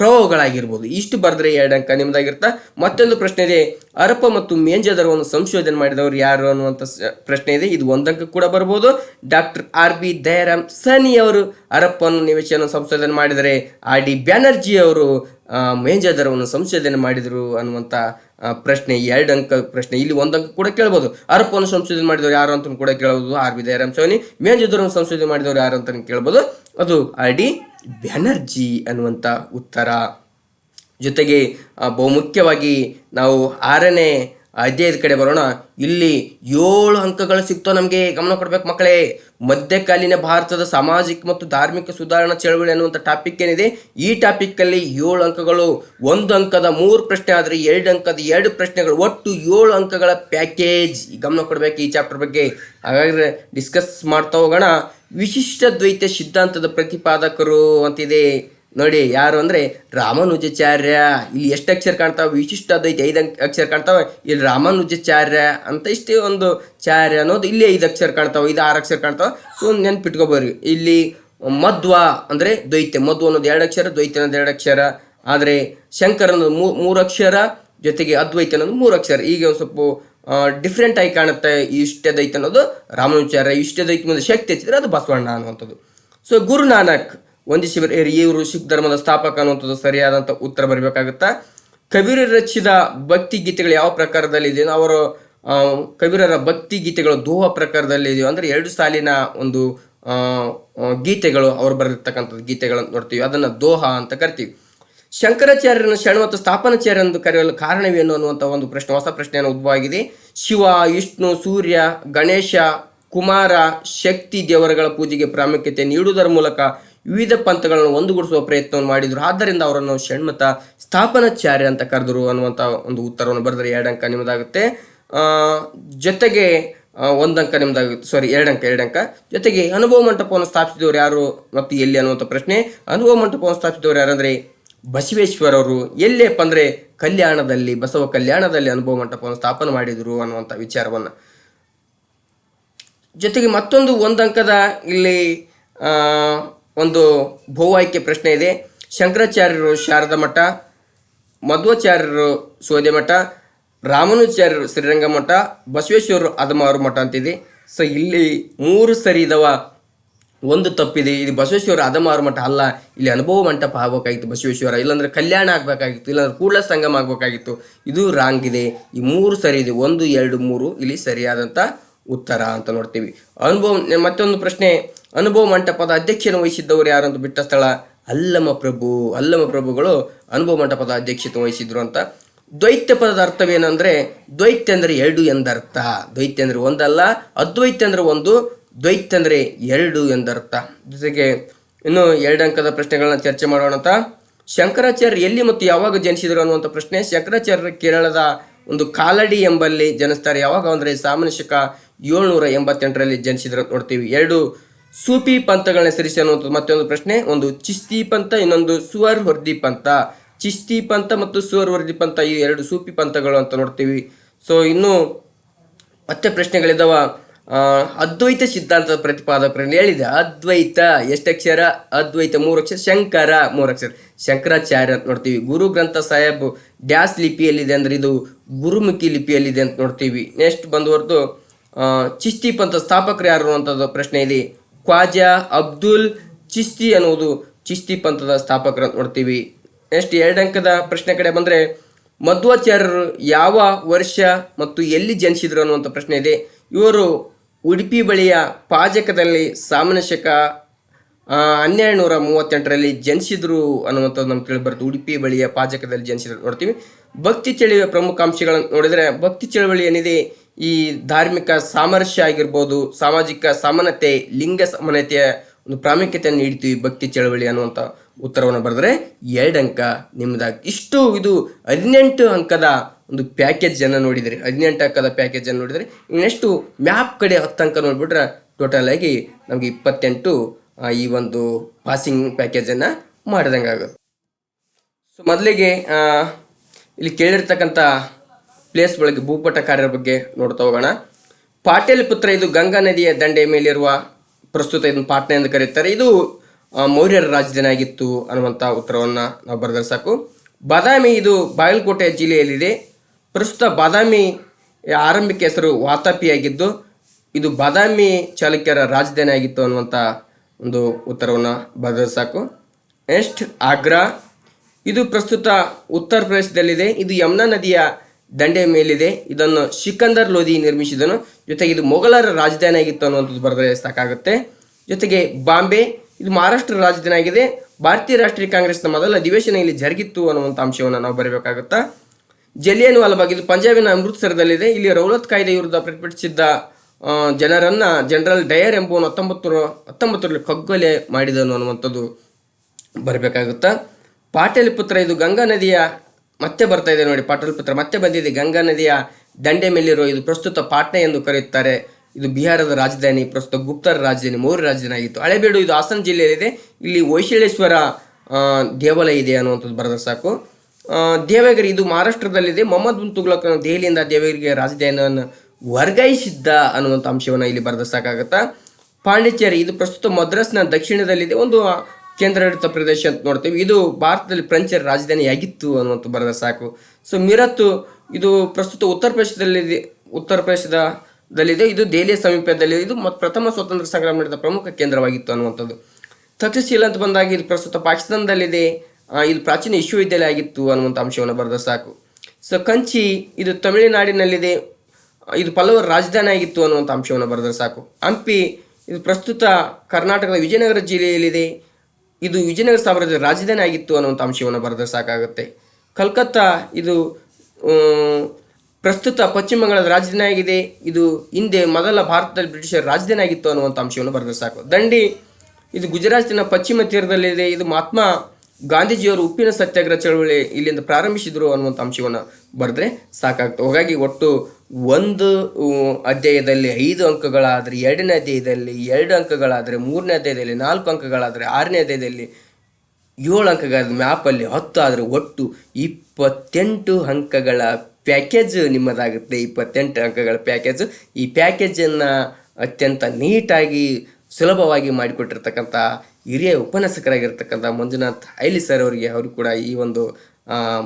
Speaker 1: ಪ್ರವಾಹಗಳಾಗಿರ್ಬೋದು ಇಷ್ಟು ಬರೆದ್ರೆ ಎರಡು ಅಂಕ ನಿಮ್ಮದಾಗಿರ್ತಾ ಮತ್ತೊಂದು ಪ್ರಶ್ನೆ ಇದೆ. ಅರಪ ಮತ್ತು ಮೇಂಜದರವನ್ನು ಸಂಶೋಧನೆ ಮಾಡಿದವರು ಯಾರು ಅನ್ನುವಂಥ ಪ್ರಶ್ನೆ ಇದೆ. ಇದು ಒಂದಂಕ ಕೂಡ ಬರ್ಬೋದು. ಡಾಕ್ಟರ್ ಆರ್ ಬಿ ದಯಾರಾಮ್ ಸನಿ ಅವರು ಅರಪ್ಪನ್ನು ನಿವೇಶನ ಸಂಶೋಧನೆ ಮಾಡಿದರೆ, ಆರ್ ಡಿ ಬ್ಯಾನರ್ಜಿ ಅವರು ಮೇಂಜದರವನ್ನು ಸಂಶೋಧನೆ ಮಾಡಿದರು ಅನ್ನುವಂಥ ಪ್ರಶ್ನೆ ಎರಡು ಅಂಕ ಪ್ರಶ್ನೆ ಇಲ್ಲಿ ಒಂದು ಅಂಕ ಕೂಡ ಕೇಳ್ಬೋದು. ಅರಪ್ಪನ್ನು ಸಂಶೋಧನೆ ಮಾಡಿದವರು ಯಾರು ಅಂತ ಕೂಡ ಕೇಳ್ಬೋದು ಆರ್ ಬಿ ದಯಾರಾಮ್ ಸೋನಿ ಮೇಂಜದರವನ್ನು ಸಂಶೋಧನೆ ಮಾಡಿದವರು ಯಾರು ಅಂತ ಕೇಳ್ಬೋದು. ಅದು ಆರ್ ಡಿ ಬ್ಯಾನರ್ಜಿ ಅನ್ನುವಂಥ ಉತ್ತರ. ಜೊತೆಗೆ ಬಹುಮುಖ್ಯವಾಗಿ ನಾವು ಆರನೇ ಅಧ್ಯಾಯದ ಕಡೆ ಬರೋಣ. ಇಲ್ಲಿ ಏಳು ಅಂಕಗಳು ಸಿಕ್ತೋ ನಮಗೆ ಗಮನ ಕೊಡ್ಬೇಕು ಮಕ್ಕಳೇ. ಮಧ್ಯಕಾಲೀನ ಭಾರತದ ಸಾಮಾಜಿಕ ಮತ್ತು ಧಾರ್ಮಿಕ ಸುಧಾರಣಾ ಚಳವಳಿ ಅನ್ನುವಂಥ ಟಾಪಿಕ್ ಏನಿದೆ? ಈ ಟಾಪಿಕ್ಕಲ್ಲಿ ಏಳು ಅಂಕಗಳು, ಒಂದು ಅಂಕದ ಮೂರು ಪ್ರಶ್ನೆ ಆದರೆ ಎರಡು ಅಂಕದ ಎರಡು ಪ್ರಶ್ನೆಗಳು, ಒಟ್ಟು ಏಳು ಅಂಕಗಳ ಪ್ಯಾಕೇಜ್ ಗಮನ ಕೊಡಬೇಕು ಈ ಚಾಪ್ಟರ್ ಬಗ್ಗೆ. ಹಾಗಾದ್ರೆ ಡಿಸ್ಕಸ್ ಮಾಡ್ತಾ ಹೋಗೋಣ. ವಿಶಿಷ್ಟ ದ್ವೈತ ಸಿದ್ಧಾಂತದ ಪ್ರತಿಪಾದಕರು ಅಂತಿದೆ. ನೋಡಿ, ಯಾರು ಅಂದ್ರೆ ರಾಮಾನುಜಾಚಾರ್ಯ. ಇಲ್ಲಿ ಎಷ್ಟು ಅಕ್ಷರ ಕಾಣ್ತಾವೆ? ವಿಶಿಷ್ಟ ಅದೈತಿ. ಐದು ಅಕ್ಷರ ಕಾಣ್ತಾವೆ. ಇಲ್ಲಿ ರಾಮಾನುಜಾಚಾರ್ಯ ಅಂತ ಇಷ್ಟೇ ಒಂದು ಚಾರ್ಯ ಅನ್ನೋದು ಇಲ್ಲಿ ಐದು ಅಕ್ಷರ ಕಾಣ್ತಾವೆ. ಇದು ಆರು ಅಕ್ಷರ ಕಾಣ್ತಾವೆ. ಸೊ, ನೆನ್ಪಿಟ್ಕೋಬರ್ರಿ. ಇಲ್ಲಿ ಮಧ್ವ ಅಂದ್ರೆ ದ್ವೈತ್ಯ ಮಧ್ವ ಅನ್ನೋದು ಎರಡು ಅಕ್ಷರ ದ್ವೈತ್ಯ ಅನ್ನೋದು ಎರಡು ಅಕ್ಷರ. ಆದರೆ ಶಂಕರ ಅನ್ನೋದು ಮೂರು ಅಕ್ಷರ, ಜೊತೆಗೆ ಅದ್ವೈತ ಅನ್ನೋದು ಮೂರು ಅಕ್ಷರ. ಈಗ ಒಂದು ಸ್ವಲ್ಪ ಡಿಫ್ರೆಂಟ್ ಆಗಿ ಕಾಣುತ್ತೆ ಇಷ್ಟ ದೈತ್ಯ ಅನ್ನೋದು ರಾಮಾನುಚಾರ್ಯ ಇಷ್ಟ ಮುಂದೆ ಶಕ್ತಿ ಹೆಚ್ಚಿದ್ರೆ ಅದು ಬಸವಣ್ಣ ಅನ್ನುವಂಥದ್ದು. ಸೊ ಗುರು ನಾನಕ್ ವಂದಿಸಿವರು ಇವರು ಸಿಖ್ ಧರ್ಮದ ಸ್ಥಾಪಕ ಅನ್ನುವಂಥದ್ದು ಸರಿಯಾದಂಥ ಉತ್ತರ ಬರಬೇಕಾಗುತ್ತಾ? ಕಬೀರ ರಚಿಸಿದ ಭಕ್ತಿ ಗೀತೆಗಳು ಯಾವ ಪ್ರಕಾರದಲ್ಲಿ ಇದೆಯೋ ಅವರು ಕಬೀರರ ಭಕ್ತಿ ಗೀತೆಗಳು ದೋಹ ಪ್ರಕಾರದಲ್ಲಿ ಇದೆಯೋ ಅಂದ್ರೆ ಎರಡು ಸಾಲಿನ ಒಂದು ಗೀತೆಗಳು ಅವರು ಬರೆದಿರ್ತಕ್ಕಂಥದ್ದು ಗೀತೆಗಳನ್ನು ನೋಡ್ತೀವಿ. ಅದನ್ನು ದೋಹ ಅಂತ ಕರಿತೀವಿ. ಶಂಕರಾಚಾರ್ಯರನ್ನು ಶರಣ ಮತ್ತು ಸ್ಥಾಪನಾಚಾರ್ಯ ಎಂದು ಕರೆಯಲು ಕಾರಣವೇನು ಅನ್ನುವಂಥ ಒಂದು ಪ್ರಶ್ನೆ, ಹೊಸ ಪ್ರಶ್ನೆಯನ್ನು ಉದ್ಭವ ಆಗಿದೆ. ಶಿವ, ವಿಷ್ಣು, ಸೂರ್ಯ, ಗಣೇಶ, ಕುಮಾರ, ಶಕ್ತಿ ದೇವರುಗಳ ಪೂಜೆಗೆ ಪ್ರಾಮುಖ್ಯತೆ ನೀಡುವುದರ ಮೂಲಕ ವಿವಿಧ ಪಂಥಗಳನ್ನು ಒಂದುಗೂಡಿಸುವ ಪ್ರಯತ್ನವನ್ನು ಮಾಡಿದರು. ಆದ್ದರಿಂದ ಅವರನ್ನು ಷಣ್ಮತ ಸ್ಥಾಪನಾಚಾರ್ಯ ಅಂತ ಕರೆದರು ಅನ್ನುವಂಥ ಒಂದು ಉತ್ತರವನ್ನು ಬರೆದರೆ ಎರಡು ಅಂಕ ನಿಮ್ಮದಾಗುತ್ತೆ. ಜೊತೆಗೆ ಒಂದು ಅಂಕ ನಿಮ್ದಾಗುತ್ತೆ ಸಾರಿ ಎರಡು ಅಂಕ ಎರಡು ಅಂಕ. ಜೊತೆಗೆ ಅನುಭವ ಮಂಟಪವನ್ನು ಸ್ಥಾಪಿಸಿದವರು ಯಾರು ಮತ್ತು ಎಲ್ಲಿ ಅನ್ನುವಂಥ ಪ್ರಶ್ನೆ. ಅನುಭವ ಮಂಟಪವನ್ನು ಸ್ಥಾಪಿಸಿದವರು ಯಾರಂದ್ರೆ ಬಸವೇಶ್ವರ ಅವರು. ಎಲ್ಲಿಯಪ್ಪ ಅಂದ್ರೆ ಕಲ್ಯಾಣದಲ್ಲಿ, ಬಸವ ಕಲ್ಯಾಣದಲ್ಲಿ ಅನುಭವ ಮಂಟಪವನ್ನು ಸ್ಥಾಪನೆ ಮಾಡಿದರು ಅನ್ನುವಂಥ ವಿಚಾರವನ್ನು. ಜೊತೆಗೆ ಮತ್ತೊಂದು ಒಂದು ಅಂಕದ ಇಲ್ಲಿ ಒಂದು ಭೂ ಆಯ್ಕೆ ಪ್ರಶ್ನೆ ಇದೆ. ಶಂಕರಾಚಾರ್ಯರು ಶಾರದಾ ಮಠ, ಮಧ್ವಾಚಾರ್ಯರು ಸೋದೆ ಮಠ ರಾಮಾನುಚಾರ್ಯರು ಶ್ರೀರಂಗ ಮಠ, ಬಸವೇಶ್ವರರು ಅದಮಾರು ಮಠ ಅಂತಿದೆ. ಸೊ ಇಲ್ಲಿ ಮೂರು ಸರಿ ಇದಾವ. ಒಂದು ತಪ್ಪಿದೆ. ಇದು ಬಸವೇಶ್ವರ ಅದಮಾರು ಮಠ ಅಲ್ಲ. ಇಲ್ಲಿ ಅನುಭವ ಮಂಟಪ ಆಗ್ಬೇಕಾಗಿತ್ತು ಬಸವೇಶ್ವರ. ಇಲ್ಲಾಂದ್ರೆ ಕಲ್ಯಾಣ ಆಗ್ಬೇಕಾಗಿತ್ತು. ಇಲ್ಲಾಂದ್ರೆ ಕೂಡಲ ಸಂಗಮ ಆಗ್ಬೇಕಾಗಿತ್ತು. ಇದು ರಾಂಗ್ ಇದೆ. ಈ ಮೂರು ಸರಿ ಇದೆ. ಒಂದು, ಎರಡು, ಮೂರು ಇಲ್ಲಿ ಸರಿಯಾದಂಥ ಉತ್ತರ ಅಂತ ನೋಡ್ತೀವಿ. ಅನುಭವ, ಮತ್ತೊಂದು ಪ್ರಶ್ನೆ. ಅನುಭವ ಮಂಟಪದ ಅಧ್ಯಕ್ಷನ ವಹಿಸಿದ್ದವರು ಯಾರು ಅಂತ ಬಿಟ್ಟ ಸ್ಥಳ? ಅಲ್ಲಮ ಪ್ರಭು. ಅಲ್ಲಮ ಪ್ರಭುಗಳು ಅನುಭವ ಮಂಟಪದ ಅಧ್ಯಕ್ಷತೆ ವಹಿಸಿದ್ರು ಅಂತ. ದ್ವೈತ್ಯ ಪದದ ಅರ್ಥವೇನಂದ್ರೆ ದ್ವೈತ್ಯ ಅಂದ್ರೆ ಎರಡು ಎಂದರ್ಥ. ದ್ವೈತ್ಯ ಅಂದ್ರೆ ಒಂದಲ್ಲ, ಅದ್ವೈತ್ಯ ಅಂದ್ರೆ ಒಂದು, ದ್ವೈತ್ಯ ಅಂದ್ರೆ ಎರಡು ಎಂದರ್ಥ. ಜೊತೆಗೆ ಇನ್ನು ಎರಡು ಅಂಕದ ಪ್ರಶ್ನೆಗಳನ್ನ ಚರ್ಚೆ ಮಾಡೋಣ ಅಂತ. ಶಂಕರಾಚಾರ್ಯ ಎಲ್ಲಿ ಮತ್ತು ಯಾವಾಗ ಜನಿಸಿದರು ಅನ್ನುವಂಥ ಪ್ರಶ್ನೆ. ಶಂಕರಾಚಾರ್ಯ ಕೇರಳದ ಒಂದು ಕಾಲಡಿ ಎಂಬಲ್ಲಿ ಜನಿಸ್ತಾರೆ. ಯಾವಾಗ? ಅಂದರೆ ಸಾಮಾನ್ಯ ಶಕ ಏಳ್ನೂರ ಎಂಬತ್ತೆಂಟರಲ್ಲಿ ಜನಿಸಿದ್ರು ನೋಡ್ತೀವಿ. ಎರಡು ಸೂಫಿ ಪಂಥಗಳನ್ನ ಹೆಸರಿಸಿ ಅನ್ನುವಂಥದ್ದು ಮತ್ತೊಂದು ಪ್ರಶ್ನೆ ಒಂದು ಚಿಸ್ತಿ ಪಂಥ ಇನ್ನೊಂದು ಸುವರ್ ವರ್ದಿ ಪಂಥ ಚಿಸ್ತಿ ಪಂಥ ಮತ್ತು ಸುವರ್ ವರ್ದಿ ಪಂಥ ಈ ಎರಡು ಸೂಫಿ ಪಂಥಗಳು ಅಂತ ನೋಡ್ತೀವಿ. ಸೊ ಇನ್ನು ಮತ್ತೆ ಪ್ರಶ್ನೆಗಳಿದಾವ. ಆ, ಅದ್ವೈತ ಸಿದ್ಧಾಂತದ ಪ್ರತಿಪಾದಕರನ್ನು ಹೇಳಿದೆ. ಅದ್ವೈತ ಎಷ್ಟಕ್ಷರ ಅದ್ವೈತ ಮೂರು ಅಕ್ಷರ ಶಂಕರ ಮೂರು ಅಕ್ಷರ. ಶಂಕರಾಚಾರ್ಯ ಅಂತ ನೋಡ್ತೀವಿ. ಗುರು ಗ್ರಂಥ ಸಾಹೇಬ್ ಡ್ಯಾಸ್ ಲಿಪಿಯಲ್ಲಿದೆ ಅಂದ್ರೆ ಇದು ಗುರುಮುಖಿ ಲಿಪಿಯಲ್ಲಿದೆ ಅಂತ ನೋಡ್ತೀವಿ. ನೆಕ್ಸ್ಟ್ ಬಂದುವರೆದು ಚಿಸ್ತಿ ಪಂಥ ಸ್ಥಾಪಕರು ಯಾರು ಅನ್ನುವಂಥದ್ದು ಪ್ರಶ್ನೆ ಇದೆ ಖ್ವಾಜಾ ಅಬ್ದುಲ್ ಚಿಸ್ತಿ ಅನ್ನುವುದು ಚಿಸ್ತಿ ಪಂಥದ ಸ್ಥಾಪಕರು ನೋಡ್ತೀವಿ. ನೆಕ್ಸ್ಟ್ ಎರಡು ಅಂಕದ ಪ್ರಶ್ನೆ ಕಡೆ ಬಂದರೆ, ಮಧ್ವಾಚಾರ್ಯರು ಯಾವ ವರ್ಷ ಮತ್ತು ಎಲ್ಲಿ ಜನಿಸಿದ್ರು ಅನ್ನುವಂಥ ಪ್ರಶ್ನೆ ಇದೆ. ಇವರು ಉಡುಪಿ ಬಳಿಯ ಪಾಜಕದಲ್ಲಿ ಸಾಮಾನ್ಯ ಶಕ ಹನ್ನೆರಡು ನೂರ ಮೂವತ್ತೆಂಟರಲ್ಲಿ ಜನಿಸಿದ್ರು ಅನ್ನುವಂಥದ್ದು ನಮ್ಗೆ ತಿಳಿಬಾರ್ದು ಉಡುಪಿ ಬಳಿಯ ಪಾಜಕದಲ್ಲಿ ಜನಿಸಿದ್ರು ನೋಡ್ತೀವಿ. ಭಕ್ತಿ ಚಳುವಿಯ ಪ್ರಮುಖ ಅಂಶಗಳನ್ನು ನೋಡಿದರೆ ಭಕ್ತಿ ಚಳವಳಿ ಏನಿದೆ? ಈ ಧಾರ್ಮಿಕ ಸಾಮರಸ್ಯ ಆಗಿರ್ಬೋದು, ಸಾಮಾಜಿಕ ಸಮಾನತೆ, ಲಿಂಗ ಸಮಾನತೆಯ ಒಂದು ಪ್ರಾಮುಖ್ಯತೆಯನ್ನು ನೀಡ್ತೀವಿ ಭಕ್ತಿ ಚಳವಳಿ ಅನ್ನುವಂಥ ಉತ್ತರವನ್ನು ಬರೆದ್ರೆ ಎರಡು ಅಂಕ ನಿಮ್ಮದಾಗ ಇಷ್ಟು ಇದು ಹದಿನೆಂಟು ಅಂಕದ ಒಂದು ಪ್ಯಾಕೇಜ್ ಅನ್ನು ನೋಡಿದರೆ. ಹದಿನೆಂಟು ಅಂಕದ ಪ್ಯಾಕೇಜ್ ಅನ್ನು ನೋಡಿದರೆ. ಇನ್ನೆಷ್ಟು ಮ್ಯಾಪ್ ಕಡೆ ಹತ್ತು ಅಂಕ ನೋಡಿಬಿಟ್ರೆ ಟೋಟಲ್ ಆಗಿ ನಮಗೆ ಇಪ್ಪತ್ತೆಂಟು ಈ ಒಂದು ಪಾಸಿಂಗ್ ಪ್ಯಾಕೇಜನ್ನು ಮಾಡಿದಂಗೆ ಆಗುತ್ತೆ ಸೊ ಮೊದಲಿಗೆ ಇಲ್ಲಿ ಕೇಳಿರ್ತಕ್ಕಂಥ ಪ್ಲೇಸ್ ಒಳಗೆ ಭೂಪಟ ಕಾರ್ಯರ ಬಗ್ಗೆ ನೋಡ್ತಾ ಹೋಗೋಣ. ಪಾಟೇಲ್ ಪುತ್ರ ಇದು ಗಂಗಾ ನದಿಯ ದಂಡೆಯ ಮೇಲಿರುವ ಪ್ರಸ್ತುತ ಇದನ್ನು ಪಾಟ್ನೆ ಎಂದು ಕರೆಯುತ್ತಾರೆ. ಇದು ಮೌರ್ಯರ ರಾಜಧಾನಿ ಆಗಿತ್ತು ಅನ್ನುವಂಥ ಉತ್ತರವನ್ನು ನಾವು ಬರೆದರೆ ಸಾಕು. ಬಾದಾಮಿ, ಇದು ಬಾಗಲಕೋಟೆ ಜಿಲ್ಲೆಯಲ್ಲಿದೆ. ಪ್ರಸ್ತುತ ಬಾದಾಮಿ ಆರಂಭಿಕ ಹೆಸರು ವಾತಾಪಿಯಾಗಿದ್ದು ಇದು ಬಾದಾಮಿ ಚಾಲುಕ್ಯರ ರಾಜಧಾನಿ ಆಗಿತ್ತು ಅನ್ನುವಂಥ ಒಂದು ಉತ್ತರವನ್ನು ಬರೆದರೆ ಸಾಕು. ನೆಕ್ಸ್ಟ್, ಆಗ್ರಾ. ಇದು ಪ್ರಸ್ತುತ ಉತ್ತರ ಪ್ರದೇಶದಲ್ಲಿದೆ. ಇದು ಯಮುನಾ ನದಿಯ ದಂಡೆಯ ಮೇಲಿದೆ. ಇದನ್ನು ಶಿಕಂದರ್ ಲೋಧಿ ನಿರ್ಮಿಸಿದನು. ಜೊತೆಗೆ ಇದು ಮೊಘಲರ ರಾಜಧಾನಿ ಆಗಿತ್ತು ಅನ್ನುವಂಥದ್ದು ಬರೆದರೆ ಸಾಕಾಗುತ್ತೆ. ಜೊತೆಗೆ ಬಾಂಬೆ, ಇದು ಮಹಾರಾಷ್ಟ್ರ ರಾಜಧಾನಿ ಆಗಿದೆ ಭಾರತೀಯ ರಾಷ್ಟ್ರೀಯ ಕಾಂಗ್ರೆಸ್ನ ಮೊದಲ ಅಧಿವೇಶನ ಇಲ್ಲಿ ಜರುಗಿತ್ತು ಅನ್ನುವಂಥ ಅಂಶವನ್ನು ನಾವು ಬರೀಬೇಕಾಗುತ್ತಾ. ಜಲಿಯನ್ ವಾಲಬಾಗ್ ಇದು ಪಂಜಾಬಿನ ಅಮೃತ್ಸರದಲ್ಲಿದೆ. ಇಲ್ಲಿ ರೌಲತ್ ಕಾಯ್ದೆ ವಿರುದ್ಧ ಪ್ರತಿಭಟಿಸಿದ್ದ ಜನರನ್ನ ಜನರಲ್ ಡಯರ್ ಎಂಬುವನು ಹತ್ತೊಂಬತ್ತು ಹತ್ತೊಂಬತ್ತರಲ್ಲಿ ಕಗ್ಗೊಲೆ ಮಾಡಿದನು ಅನ್ನುವಂಥದ್ದು ಬರಬೇಕಾಗುತ್ತಾ. ಪಾಟೇಲ್ ಪುತ್ರ ಇದು ಗಂಗಾ ನದಿಯ ಮತ್ತೆ ಬರ್ತಾ ಇದೆ ನೋಡಿ, ಪಾಟಲ್ ಪುತ್ರ. ಮತ್ತೆ ಬಂದಿದೆ, ಗಂಗಾ ನದಿಯ ದಂಡೆ ಮೇಲಿರೋ ಇದು ಪ್ರಸ್ತುತ ಪಾಟ್ನೆ ಎಂದು ಕರೆಯುತ್ತಾರೆ. ಇದು ಬಿಹಾರದ ರಾಜಧಾನಿ, ಪ್ರಸ್ತುತ ಗುಪ್ತರ ರಾಜಧಾನಿ ಮೂರು ರಾಜಧಾನಿ ಆಗಿತ್ತು. ಹಳೆಬೀಡು, ಇದು ಹಾಸನ ಜಿಲ್ಲೆಯಲ್ಲಿದೆ. ಇಲ್ಲಿ ವೈಶಾಳೇಶ್ವರ ದೇವಾಲಯ ಇದೆ ಅನ್ನುವಂಥದ್ದು ಬರೆದ ಸಾಕು. ದೇವಗಿರಿ, ಇದು ಮಹಾರಾಷ್ಟ್ರದಲ್ಲಿದೆ. ಮೊಹಮ್ಮದ್ ಬಿನ್ ತುಗ್ಲಕ್ ದೆಹಲಿಯಿಂದ ದೇವಗಿರಿಗೆ ರಾಜಧಾನಿಯನ್ನು ವರ್ಗಾಯಿಸಿದ್ದ ಅನ್ನುವಂಥ ಅಂಶವನ್ನು ಇಲ್ಲಿ ಬರೆದ ಸಾಕಾಗತ್ತಾ. ಪಾಂಡಿಚೇರಿ, ಇದು ಪ್ರಸ್ತುತ ಮದ್ರಾಸ್ನ ದಕ್ಷಿಣದಲ್ಲಿದೆ. ಒಂದು ಕೇಂದ್ರಾಡಳಿತ ಪ್ರದೇಶ ಅಂತ ನೋಡ್ತೀವಿ. ಇದು ಭಾರತದಲ್ಲಿ ಫ್ರೆಂಚರ ರಾಜಧಾನಿಯಾಗಿತ್ತು ಅನ್ನುವಂಥ ಬರೆದ ಸಾಕು. ಸೊ ಮಿರತ್ತು ಇದು ಪ್ರಸ್ತುತ ಉತ್ತರ ಪ್ರದೇಶದಲ್ಲಿ ಉತ್ತರ ಪ್ರದೇಶದಲ್ಲಿದೆ. ಇದು ದೆಹಲಿಯ ಸಮೀಪದಲ್ಲಿದೆ. ಇದು ಮತ್ತು ಪ್ರಥಮ ಸ್ವಾತಂತ್ರ್ಯ ಸಂಗ್ರಾಮ ನಡೆದ ಪ್ರಮುಖ ಕೇಂದ್ರವಾಗಿತ್ತು ಅನ್ನುವಂಥದ್ದು. ತಕ್ಷಶೀಲ ಅಂತ ಬಂದಾಗ ಇದು ಪ್ರಸ್ತುತ ಪಾಕಿಸ್ತಾನದಲ್ಲಿದೆ. ಇದು ಪ್ರಾಚೀನ ವಿಶ್ವವಿದ್ಯಾಲಯ ಆಗಿತ್ತು ಅನ್ನುವಂಥ ಅಂಶವನ್ನು ಬರೆದ ಸಾಕು. ಸೊ ಕಂಚಿ ಇದು ತಮಿಳುನಾಡಿನಲ್ಲಿದೆ. ಇದು ಪಲ್ಲವರ ರಾಜಧಾನಿ ಆಗಿತ್ತು ಅನ್ನುವಂಥ ಅಂಶವನ್ನು ಬರೆದರೆ ಸಾಕು. ಹಂಪಿ ಇದು ಪ್ರಸ್ತುತ ಕರ್ನಾಟಕದ ವಿಜಯನಗರ ಜಿಲ್ಲೆಯಲ್ಲಿದೆ. ಇದು ವಿಜಯನಗರ ಸಾಮ್ರಾಜ್ಯದ ರಾಜಧಾನಿ ಆಗಿತ್ತು ಅನ್ನುವಂಥ ಅಂಶವನ್ನು ಬರೆದರೆ ಸಾಕಾಗುತ್ತೆ. ಕಲ್ಕತ್ತಾ ಇದು ಪ್ರಸ್ತುತ ಪಶ್ಚಿಮ ಬಂಗಾಳದ ರಾಜಧಾನಿ ಆಗಿದೆ. ಇದು ಹಿಂದೆ ಮೊದಲ ಭಾರತದಲ್ಲಿ ಬ್ರಿಟಿಷರ ರಾಜಧಾನಿ ಆಗಿತ್ತು ಅನ್ನುವಂಥ ಅಂಶವನ್ನು ಬರೆದರೆ ಸಾಕು. ದಂಡಿ, ಇದು ಗುಜರಾತಿನ ಪಶ್ಚಿಮ ತೀರದಲ್ಲಿದೆ. ಇದು ಮಹಾತ್ಮ ಗಾಂಧೀಜಿಯವರು ಉಪ್ಪಿನ ಸತ್ಯಾಗ್ರಹ ಚಳವಳಿ ಇಲ್ಲಿಂದ ಪ್ರಾರಂಭಿಸಿದರು ಅನ್ನುವಂಥ ಅಂಶವನ್ನು ಬರೆದ್ರೆ ಸಾಕಾಗ್ತದೆ ಹಾಗಾಗಿ ಒಟ್ಟು ಒಂದು ಅಧ್ಯಾಯದಲ್ಲಿ ಐದು ಅಂಕಗಳಾದರೆ ಎರಡನೇ ಅಧ್ಯಾಯದಲ್ಲಿ ಎರಡು ಅಂಕಗಳಾದರೆ ಮೂರನೇ ಅಧ್ಯಾಯದಲ್ಲಿ ನಾಲ್ಕು ಅಂಕಗಳಾದರೆ ಆರನೇ ಅಧ್ಯಾಯದಲ್ಲಿ ಏಳು ಅಂಕಗಳಾದ ಮ್ಯಾಪಲ್ಲಿ ಹತ್ತು ಆದರೆ ಒಟ್ಟು ಇಪ್ಪತ್ತೆಂಟು ಅಂಕಗಳ ಪ್ಯಾಕೇಜ್ ನಿಮ್ಮದಾಗುತ್ತೆ. ಇಪ್ಪತ್ತೆಂಟು ಅಂಕಗಳ ಪ್ಯಾಕೇಜ್. ಈ ಪ್ಯಾಕೇಜನ್ನು ಅತ್ಯಂತ ನೀಟಾಗಿ ಸುಲಭವಾಗಿ ಮಾಡಿಕೊಟ್ಟಿರ್ತಕ್ಕಂಥ ಹಿರಿಯ ಉಪನ್ಯಾಸಕರಾಗಿರ್ತಕ್ಕಂಥ ಮಂಜುನಾಥ್ ಐಲಿ ಸರ್ ಅವರಿಗೆ ಅವರು ಕೂಡ ಈ ಒಂದು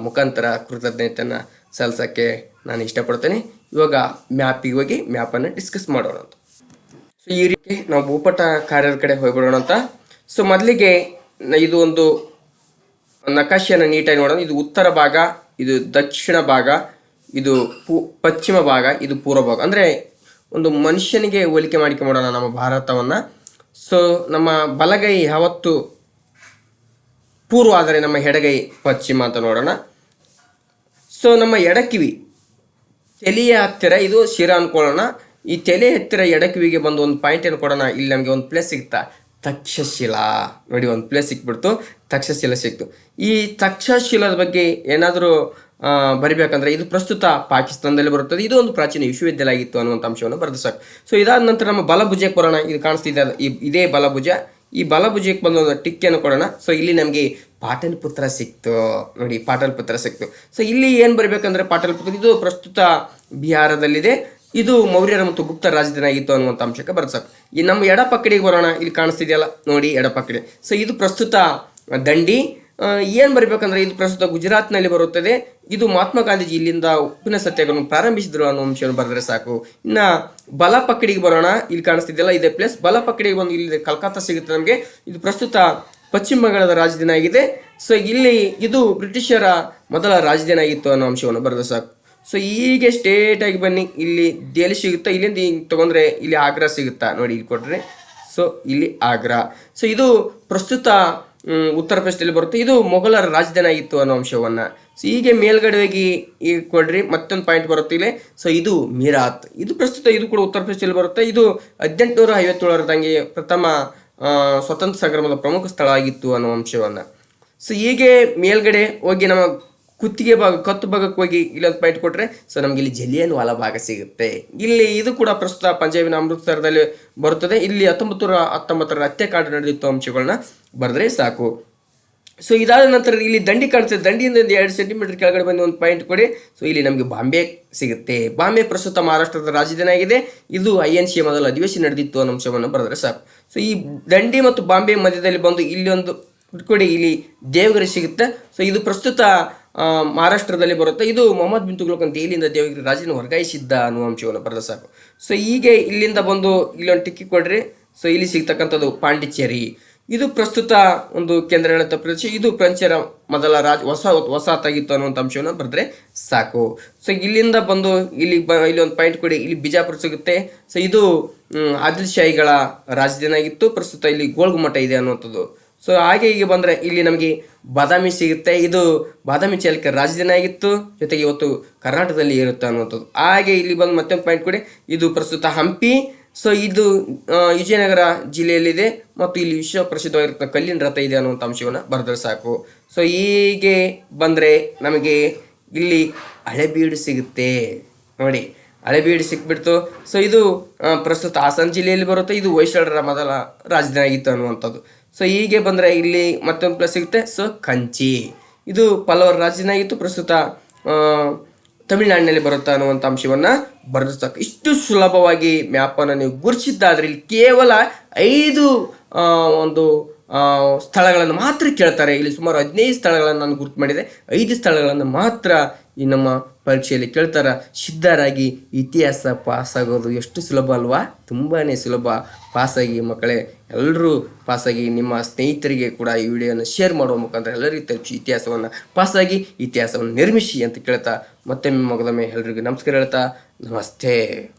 Speaker 1: ಮುಖಾಂತರ ಕೃತಜ್ಞತೆಯನ್ನು ಸಲ್ಲಿಸೋಕ್ಕೆ ನಾನು ಇಷ್ಟಪಡ್ತೇನೆ. ಇವಾಗ ಮ್ಯಾಪಿಗೆ ಹೋಗಿ ಮ್ಯಾಪನ್ನು ಡಿಸ್ಕಸ್ ಮಾಡೋಣ ಅಂತ. ಸೊ ಈ ರೀತಿ ನಾವು ಭೂಪಟ ಕಾರ್ಯದ ಕಡೆ ಹೋಗಿಬಿಡೋಣ ಅಂತ. ಸೊ ಮೊದಲಿಗೆ ಇದು ಒಂದು ನಕಾಶಿಯನ್ನು ನೀಟಾಗಿ ನೋಡೋಣ. ಇದು ಉತ್ತರ ಭಾಗ, ಇದು ದಕ್ಷಿಣ ಭಾಗ, ಇದು ಪೂ, ಪಶ್ಚಿಮ ಭಾಗ, ಇದು ಪೂರ್ವ ಭಾಗ. ಅಂದರೆ ಒಂದು ಮನುಷ್ಯನಿಗೆ ಹೋಲಿಕೆ ಮಾಡಿಕೊಂಬಿಡೋಣ ನಮ್ಮ ಭಾರತವನ್ನು. ಸೊ ನಮ್ಮ ಬಲಗೈ ಯಾವತ್ತು ಪೂರ್ವ ಆದರೆ ನಮ್ಮ ಎಡಗೈ ಪಶ್ಚಿಮ ಅಂತ ನೋಡೋಣ. ಸೊ ನಮ್ಮ ಎಡಕಿವಿ, ತಲೆಯ ಹತ್ತಿರ, ಇದು ಶಿರ ಅನ್ಕೊಳ್ಳೋಣ. ಈ ತೆಲೆ ಹತ್ತಿರ ಎಡಕಿವಿಗೆ ಬಂದು ಒಂದು ಪಾಯಿಂಟ್ ಏನು ಕೊಡೋಣ? ಇಲ್ಲಿ ನಮಗೆ ಒಂದು ಪ್ಲೇಸ್ ಸಿಗ್ತಾ. ತಕ್ಷಶಿಲಾ. ನೋಡಿ, ಒಂದು ಪ್ಲೇಸ್ ಸಿಕ್ಬಿಡ್ತು. ತಕ್ಷಶಿಲ ಸಿಕ್ತು. ಈ ತಕ್ಷಶಿಲದ ಬಗ್ಗೆ ಏನಾದರೂ ಬರಿಬೇಕಂದ್ರೆ ಇದು ಪ್ರಸ್ತುತ ಪಾಕಿಸ್ತಾನದಲ್ಲಿ ಬರುತ್ತದೆ. ಇದು ಒಂದು ಪ್ರಾಚೀನ ವಿಶ್ವವಿದ್ಯಾಲಯ ಆಗಿತ್ತು ಅನ್ನುವಂಥ ಅಂಶವನ್ನು ಬರೆದು ಸಾಕು. ಸೊ ಇದಾದ ನಂತರ ನಮ್ಮ ಬಲಭುಜಕ್ಕೆ ಬರೋಣ. ಇದು ಕಾಣಿಸ್ತಿದೆ ಇದೇ ಬಲಭುಜ. ಈ ಬಲಭುಜಕ್ಕೆ ಬಂದು ಒಂದು ಟಿಕ್ಕಿಯನ್ನು ಕೊಡೋಣ. ಸೊ ಇಲ್ಲಿ ನಮಗೆ ಪಾಟಲಿಪುತ್ರ ಸಿಕ್ತು. ನೋಡಿ, ಪಾಟಲಿಪುತ್ರ ಸಿಕ್ತು. ಸೊ ಇಲ್ಲಿ ಏನು ಬರಬೇಕಂದ್ರೆ ಪಾಟಲಿಪುತ್ರ. ಇದು ಪ್ರಸ್ತುತ ಬಿಹಾರದಲ್ಲಿದೆ. ಇದು ಮೌರ್ಯರ ಮತ್ತು ಗುಪ್ತ ರಾಜಧಾನಿಯಾಗಿತ್ತು ಅನ್ನುವಂಥ ಅಂಶಕ್ಕೆ ಬರ್ತದೆ ಈ ನಮ್ಮ ಎಡಪಕ್ಕಡಿಗೆ ಬರೋಣ. ಇಲ್ಲಿ ಕಾಣಿಸ್ತಿದೆಯಲ್ಲ ನೋಡಿ, ಎಡಪಕ್ಕಡಿ. ಸೊ ಇದು ಪ್ರಸ್ತುತ ದಂಡಿ. ಏನು ಬರಬೇಕಂದ್ರೆ ಇದು ಪ್ರಸ್ತುತ ಗುಜರಾತ್ನಲ್ಲಿ ಬರುತ್ತದೆ. ಇದು ಮಹಾತ್ಮ ಗಾಂಧೀಜಿ ಇಲ್ಲಿಂದ ಉಪ್ಪಿನ ಸತ್ಯಾಗ್ರಹವನ್ನು ಪ್ರಾರಂಭಿಸಿದ್ರು ಅನ್ನೋ ಅಂಶವನ್ನು ಬರೆದ್ರೆ ಸಾಕು. ಇನ್ನ ಬಲ ಪಕ್ಕಡಿಗೆ ಬರೋಣ, ಇಲ್ಲಿ ಕಾಣಿಸ್ತಿದೆಯಲ್ಲ, ಇದೆ ಪ್ಲಸ್ ಬಲ ಪಕ್ಕಡಿಗೆ ಬಂದು ಇಲ್ಲಿ ಕಲ್ಕತ್ತಾ ಸಿಗುತ್ತೆ ನಮಗೆ. ಇದು ಪ್ರಸ್ತುತ ಪಶ್ಚಿಮ ಬಂಗಾಳದ ರಾಜಧಾನಿ ಆಗಿದೆ. ಸೊ ಇಲ್ಲಿ ಇದು ಬ್ರಿಟಿಷರ ಮೊದಲ ರಾಜಧಾನಿ ಆಗಿತ್ತು ಅನ್ನೋ ಅಂಶವನ್ನು ಬರೆದ್ರೆ ಸಾಕು. ಸೊ ಹೀಗೆ ಸ್ಟೇಟ್ ಆಗಿ ಬನ್ನಿ. ಇಲ್ಲಿ ದೆಹಲಿ ಸಿಗುತ್ತಾ, ಇಲ್ಲಿಂದ ಹಿಂಗೆ ತಗೊಂಡ್ರೆ ಇಲ್ಲಿ ಆಗ್ರಾ ಸಿಗುತ್ತಾ? ನೋಡಿ, ಇಲ್ಲಿ ಕೊಟ್ರೆ. ಸೊ ಇಲ್ಲಿ ಆಗ್ರಾ. ಸೊ ಇದು ಪ್ರಸ್ತುತ ಉತ್ತರ ಪ್ರದೇಶದಲ್ಲಿ ಬರುತ್ತೆ. ಇದು ಮೊಘಲರ ರಾಜಧಾನಿ ಆಗಿತ್ತು ಅನ್ನೋ ಅಂಶವನ್ನ. ಸೊ ಹೀಗೆ ಮೇಲ್ಗಡೆಗೆ ಕೊಡ್ರಿ, ಮತ್ತೊಂದು ಪಾಯಿಂಟ್ ಬರುತ್ತೆ ಇಲ್ಲಿ. ಸೊ ಇದು ಮೀರಾತ್. ಇದು ಪ್ರಸ್ತುತ ಇದು ಕೂಡ ಉತ್ತರ ಪ್ರದೇಶದಲ್ಲಿ ಬರುತ್ತೆ. ಇದು ಹದಿನೆಂಟುನೂರ ಐವತ್ತೇಳರದಂಗೆ ಪ್ರಥಮ ಸ್ವತಂತ್ರ ಸಂಗ್ರಾಮದ ಪ್ರಮುಖ ಸ್ಥಳ ಆಗಿತ್ತು ಅನ್ನೋ ಅಂಶವನ್ನ. ಸೊ ಹೀಗೆ ಮೇಲ್ಗಡೆ ಹೋಗಿ ನಮ್ಮ ಕುತ್ತಿಗೆ ಭಾಗ, ಕತ್ತು ಭಾಗಕ್ಕೆ ಹೋಗಿ ಇಲ್ಲೊಂದು ಪಾಯಿಂಟ್ ಕೊಟ್ಟರೆ ಸೊ ನಮ್ಗೆ ಇಲ್ಲಿ ಜಲಿಯನ್ ವಾಲ ಭಾಗ ಸಿಗುತ್ತೆ. ಇಲ್ಲಿ ಇದು ಕೂಡ ಪ್ರಸ್ತುತ ಪಂಜಾಬಿನ ಅಮೃತಸರದಲ್ಲಿ ಬರುತ್ತದೆ. ಇಲ್ಲಿ ಹತ್ತೊಂಬತ್ತು ನೂರ ಹತ್ತೊಂಬತ್ತರ ಹತ್ಯೆಕಾಂಡ ನಡೆದಿತ್ತು ಅಂಶಗಳನ್ನ ಬರೆದ್ರೆ ಸಾಕು. ಸೊ ಇದಾದ ನಂತರ ಇಲ್ಲಿ ದಂಡಿ ಕಾಣಿಸ್ತದೆ ದಂಡಿಯಿಂದ ಒಂದು ಎರಡು ಸೆಂಟಿಮೀಟರ್ ಕೆಳಗಡೆ ಬಂದು ಒಂದು ಪಾಯಿಂಟ್ ಕೊಡಿ. ಸೊ ಇಲ್ಲಿ ನಮಗೆ ಬಾಂಬೆ ಸಿಗುತ್ತೆ. ಬಾಂಬೆ ಪ್ರಸ್ತುತ ಮಹಾರಾಷ್ಟ್ರದ ರಾಜಧಾನಿ ಆಗಿದೆ. ಇದು ಐ ಎನ್ ಸಿ ಮೊದಲ ಅಧಿವೇಶನ ನಡೆದಿತ್ತು ಅನ್ನೋ ಅಂಶವನ್ನು ಬರೆದ್ರೆ ಸಾಕು. ಸೊ ಈ ದಂಡಿ ಮತ್ತು ಬಾಂಬೆ ಮಧ್ಯದಲ್ಲಿ ಬಂದು ಇಲ್ಲಿ ಒಂದು ಕೊಡಿ. ಇಲ್ಲಿ ದೇವಗರಿ ಸಿಗುತ್ತೆ. ಸೊ ಇದು ಪ್ರಸ್ತುತ ಮಹಾರಾಷ್ಟ್ರದಲ್ಲಿ ಬರುತ್ತೆ. ಇದು ಮೊಹಮ್ಮದ್ ಬಿನ್ ತುಗ್ಲಕ್ ಅಂತ ಇಲ್ಲಿಂದ ದೇವಗಿರಿ ರಾಜನ ವರ್ಗಾಯಿಸಿದ್ದ ಅನ್ನುವ ಅಂಶವನ್ನು ಬರೆದ ಸಾಕು. ಸೊ ಹೀಗೆ ಇಲ್ಲಿಂದ ಬಂದು ಇಲ್ಲೊಂದು ಟಿಕ್ಕಿ ಕೊಡ್ರಿ. ಸೊ ಇಲ್ಲಿ ಸಿಗ್ತಕ್ಕಂಥದ್ದು ಪಾಂಡಿಚೇರಿ. ಇದು ಪ್ರಸ್ತುತ ಒಂದು ಕೇಂದ್ರಾಡಳಿತ ಪ್ರದೇಶ. ಇದು ಪ್ರಂಚರ ಮೊದಲ ರಾಜ ಹೊಸ ಹೊಸಾತಾಗಿತ್ತು ಅನ್ನುವಂಥ ಅಂಶವನ್ನು ಬರೆದ್ರೆ ಸಾಕು. ಸೊ ಇಲ್ಲಿಂದ ಬಂದು ಇಲ್ಲಿ ಬ, ಇಲ್ಲಿ ಒಂದು ಪಾಯಿಂಟ್ ಕೊಡಿ. ಇಲ್ಲಿ ಬಿಜಾಪುರ ಸಿಗುತ್ತೆ. ಸೊ ಇದು ಆದಿಲ್ ಶಾಹಿಗಳ ರಾಜಧಾನಿ ಆಗಿತ್ತು ಪ್ರಸ್ತುತ ಇಲ್ಲಿ ಗೋಳ್ಗುಮಠ ಇದೆ ಅನ್ನುವಂಥದ್ದು. ಸೊ ಹಾಗೆ ಹೀಗೆ ಬಂದರೆ ಇಲ್ಲಿ ನಮಗೆ ಬಾದಾಮಿ ಸಿಗುತ್ತೆ. ಇದು ಬಾದಾಮಿ ಚಾಲಕ ರಾಜಧಾನಿ ಆಗಿತ್ತು. ಜೊತೆಗೆ ಇವತ್ತು ಕರ್ನಾಟಕದಲ್ಲಿ ಇರುತ್ತೆ ಅನ್ನುವಂಥದ್ದು. ಹಾಗೆ ಇಲ್ಲಿ ಬಂದು ಮತ್ತೊಂದು ಪಾಯಿಂಟ್ ಕೊಡಿ. ಇದು ಪ್ರಸ್ತುತ ಹಂಪಿ. ಸೊ ಇದು ವಿಜಯನಗರ ಜಿಲ್ಲೆಯಲ್ಲಿದೆ. ಮತ್ತು ಇಲ್ಲಿ ವಿಶ್ವ ಪ್ರಸಿದ್ಧವಾಗಿರ್ತಕ್ಕಂಥ ಕಲ್ಲಿನ ರಥ ಇದೆ ಅನ್ನುವಂಥ ಅಂಶವನ್ನು ಬರೆದ್ರೆ ಸಾಕು. ಸೊ ಹೀಗೆ ಬಂದರೆ ನಮಗೆ ಇಲ್ಲಿ ಹಳೆಬೀಡು ಸಿಗುತ್ತೆ. ನೋಡಿ, ಹಳೆಬೀಡು ಸಿಕ್ಬಿಡ್ತು. ಸೊ ಇದು ಪ್ರಸ್ತುತ ಹಾಸನ ಜಿಲ್ಲೆಯಲ್ಲಿ ಬರುತ್ತೆ. ಇದು ಹೊಯ್ಸಳರ ಮೊದಲ ರಾಜಧಾನಿ ಆಗಿತ್ತು ಅನ್ನುವಂಥದ್ದು. ಸೊ ಹೀಗೆ ಬಂದರೆ ಇಲ್ಲಿ ಮತ್ತೊಂದು ಪ್ಲಸ್ ಸಿಗುತ್ತೆ. ಸೊ ಕಂಚಿ. ಇದು ಪಲ್ಲವರ ರಾಜನಾಗಿತ್ತು ಪ್ರಸ್ತುತ ತಮಿಳುನಾಡಿನಲ್ಲಿ ಬರುತ್ತಾ ಅನ್ನುವಂಥ ಅಂಶವನ್ನು ಬರೆದು ಇಷ್ಟು ಸುಲಭವಾಗಿ ಮ್ಯಾಪನ್ನು ನೀವು ಗುರುತಿಸಿದ್ದಾದ್ರೆ ಇಲ್ಲಿ ಕೇವಲ ಐದು ಒಂದು ಸ್ಥಳಗಳನ್ನು ಮಾತ್ರ ಕೇಳ್ತಾರೆ. ಇಲ್ಲಿ ಸುಮಾರು ಹದಿನೈದು ಸ್ಥಳಗಳನ್ನು ನಾನು ಗುರುತು ಮಾಡಿದೆ. ಐದು ಸ್ಥಳಗಳನ್ನು ಮಾತ್ರ ಈ ನಮ್ಮ ಪರೀಕ್ಷೆಯಲ್ಲಿ ಕೇಳ್ತಾರೆ. ಸಿದ್ಧರಾಗಿ ಇತಿಹಾಸ ಪಾಸಾಗೋದು ಎಷ್ಟು ಸುಲಭ ಅಲ್ವಾ? ತುಂಬಾ ಸುಲಭ. ಪಾಸಾಗಿ ಮಕ್ಕಳೇ ಎಲ್ಲರೂ ಪಾಸಾಗಿ ನಿಮ್ಮ ಸ್ನೇಹಿತರಿಗೆ ಕೂಡ ಈ ವಿಡಿಯೋನ ಶೇರ್ ಮಾಡುವ ಮುಖಾಂತರ ಎಲ್ಲರಿಗೂ ತಲುಪಿಸಿ ಇತಿಹಾಸವನ್ನು ಪಾಸಾಗಿ ಇತಿಹಾಸವನ್ನು ನಿರ್ಮಿಸಿ ಅಂತ ಕೇಳ್ತಾ ಮತ್ತೆ ಮಗದೊಮ್ಮೆ ಎಲ್ರಿಗೂ ನಮಸ್ಕಾರ ಹೇಳ್ತಾ, ನಮಸ್ತೆ.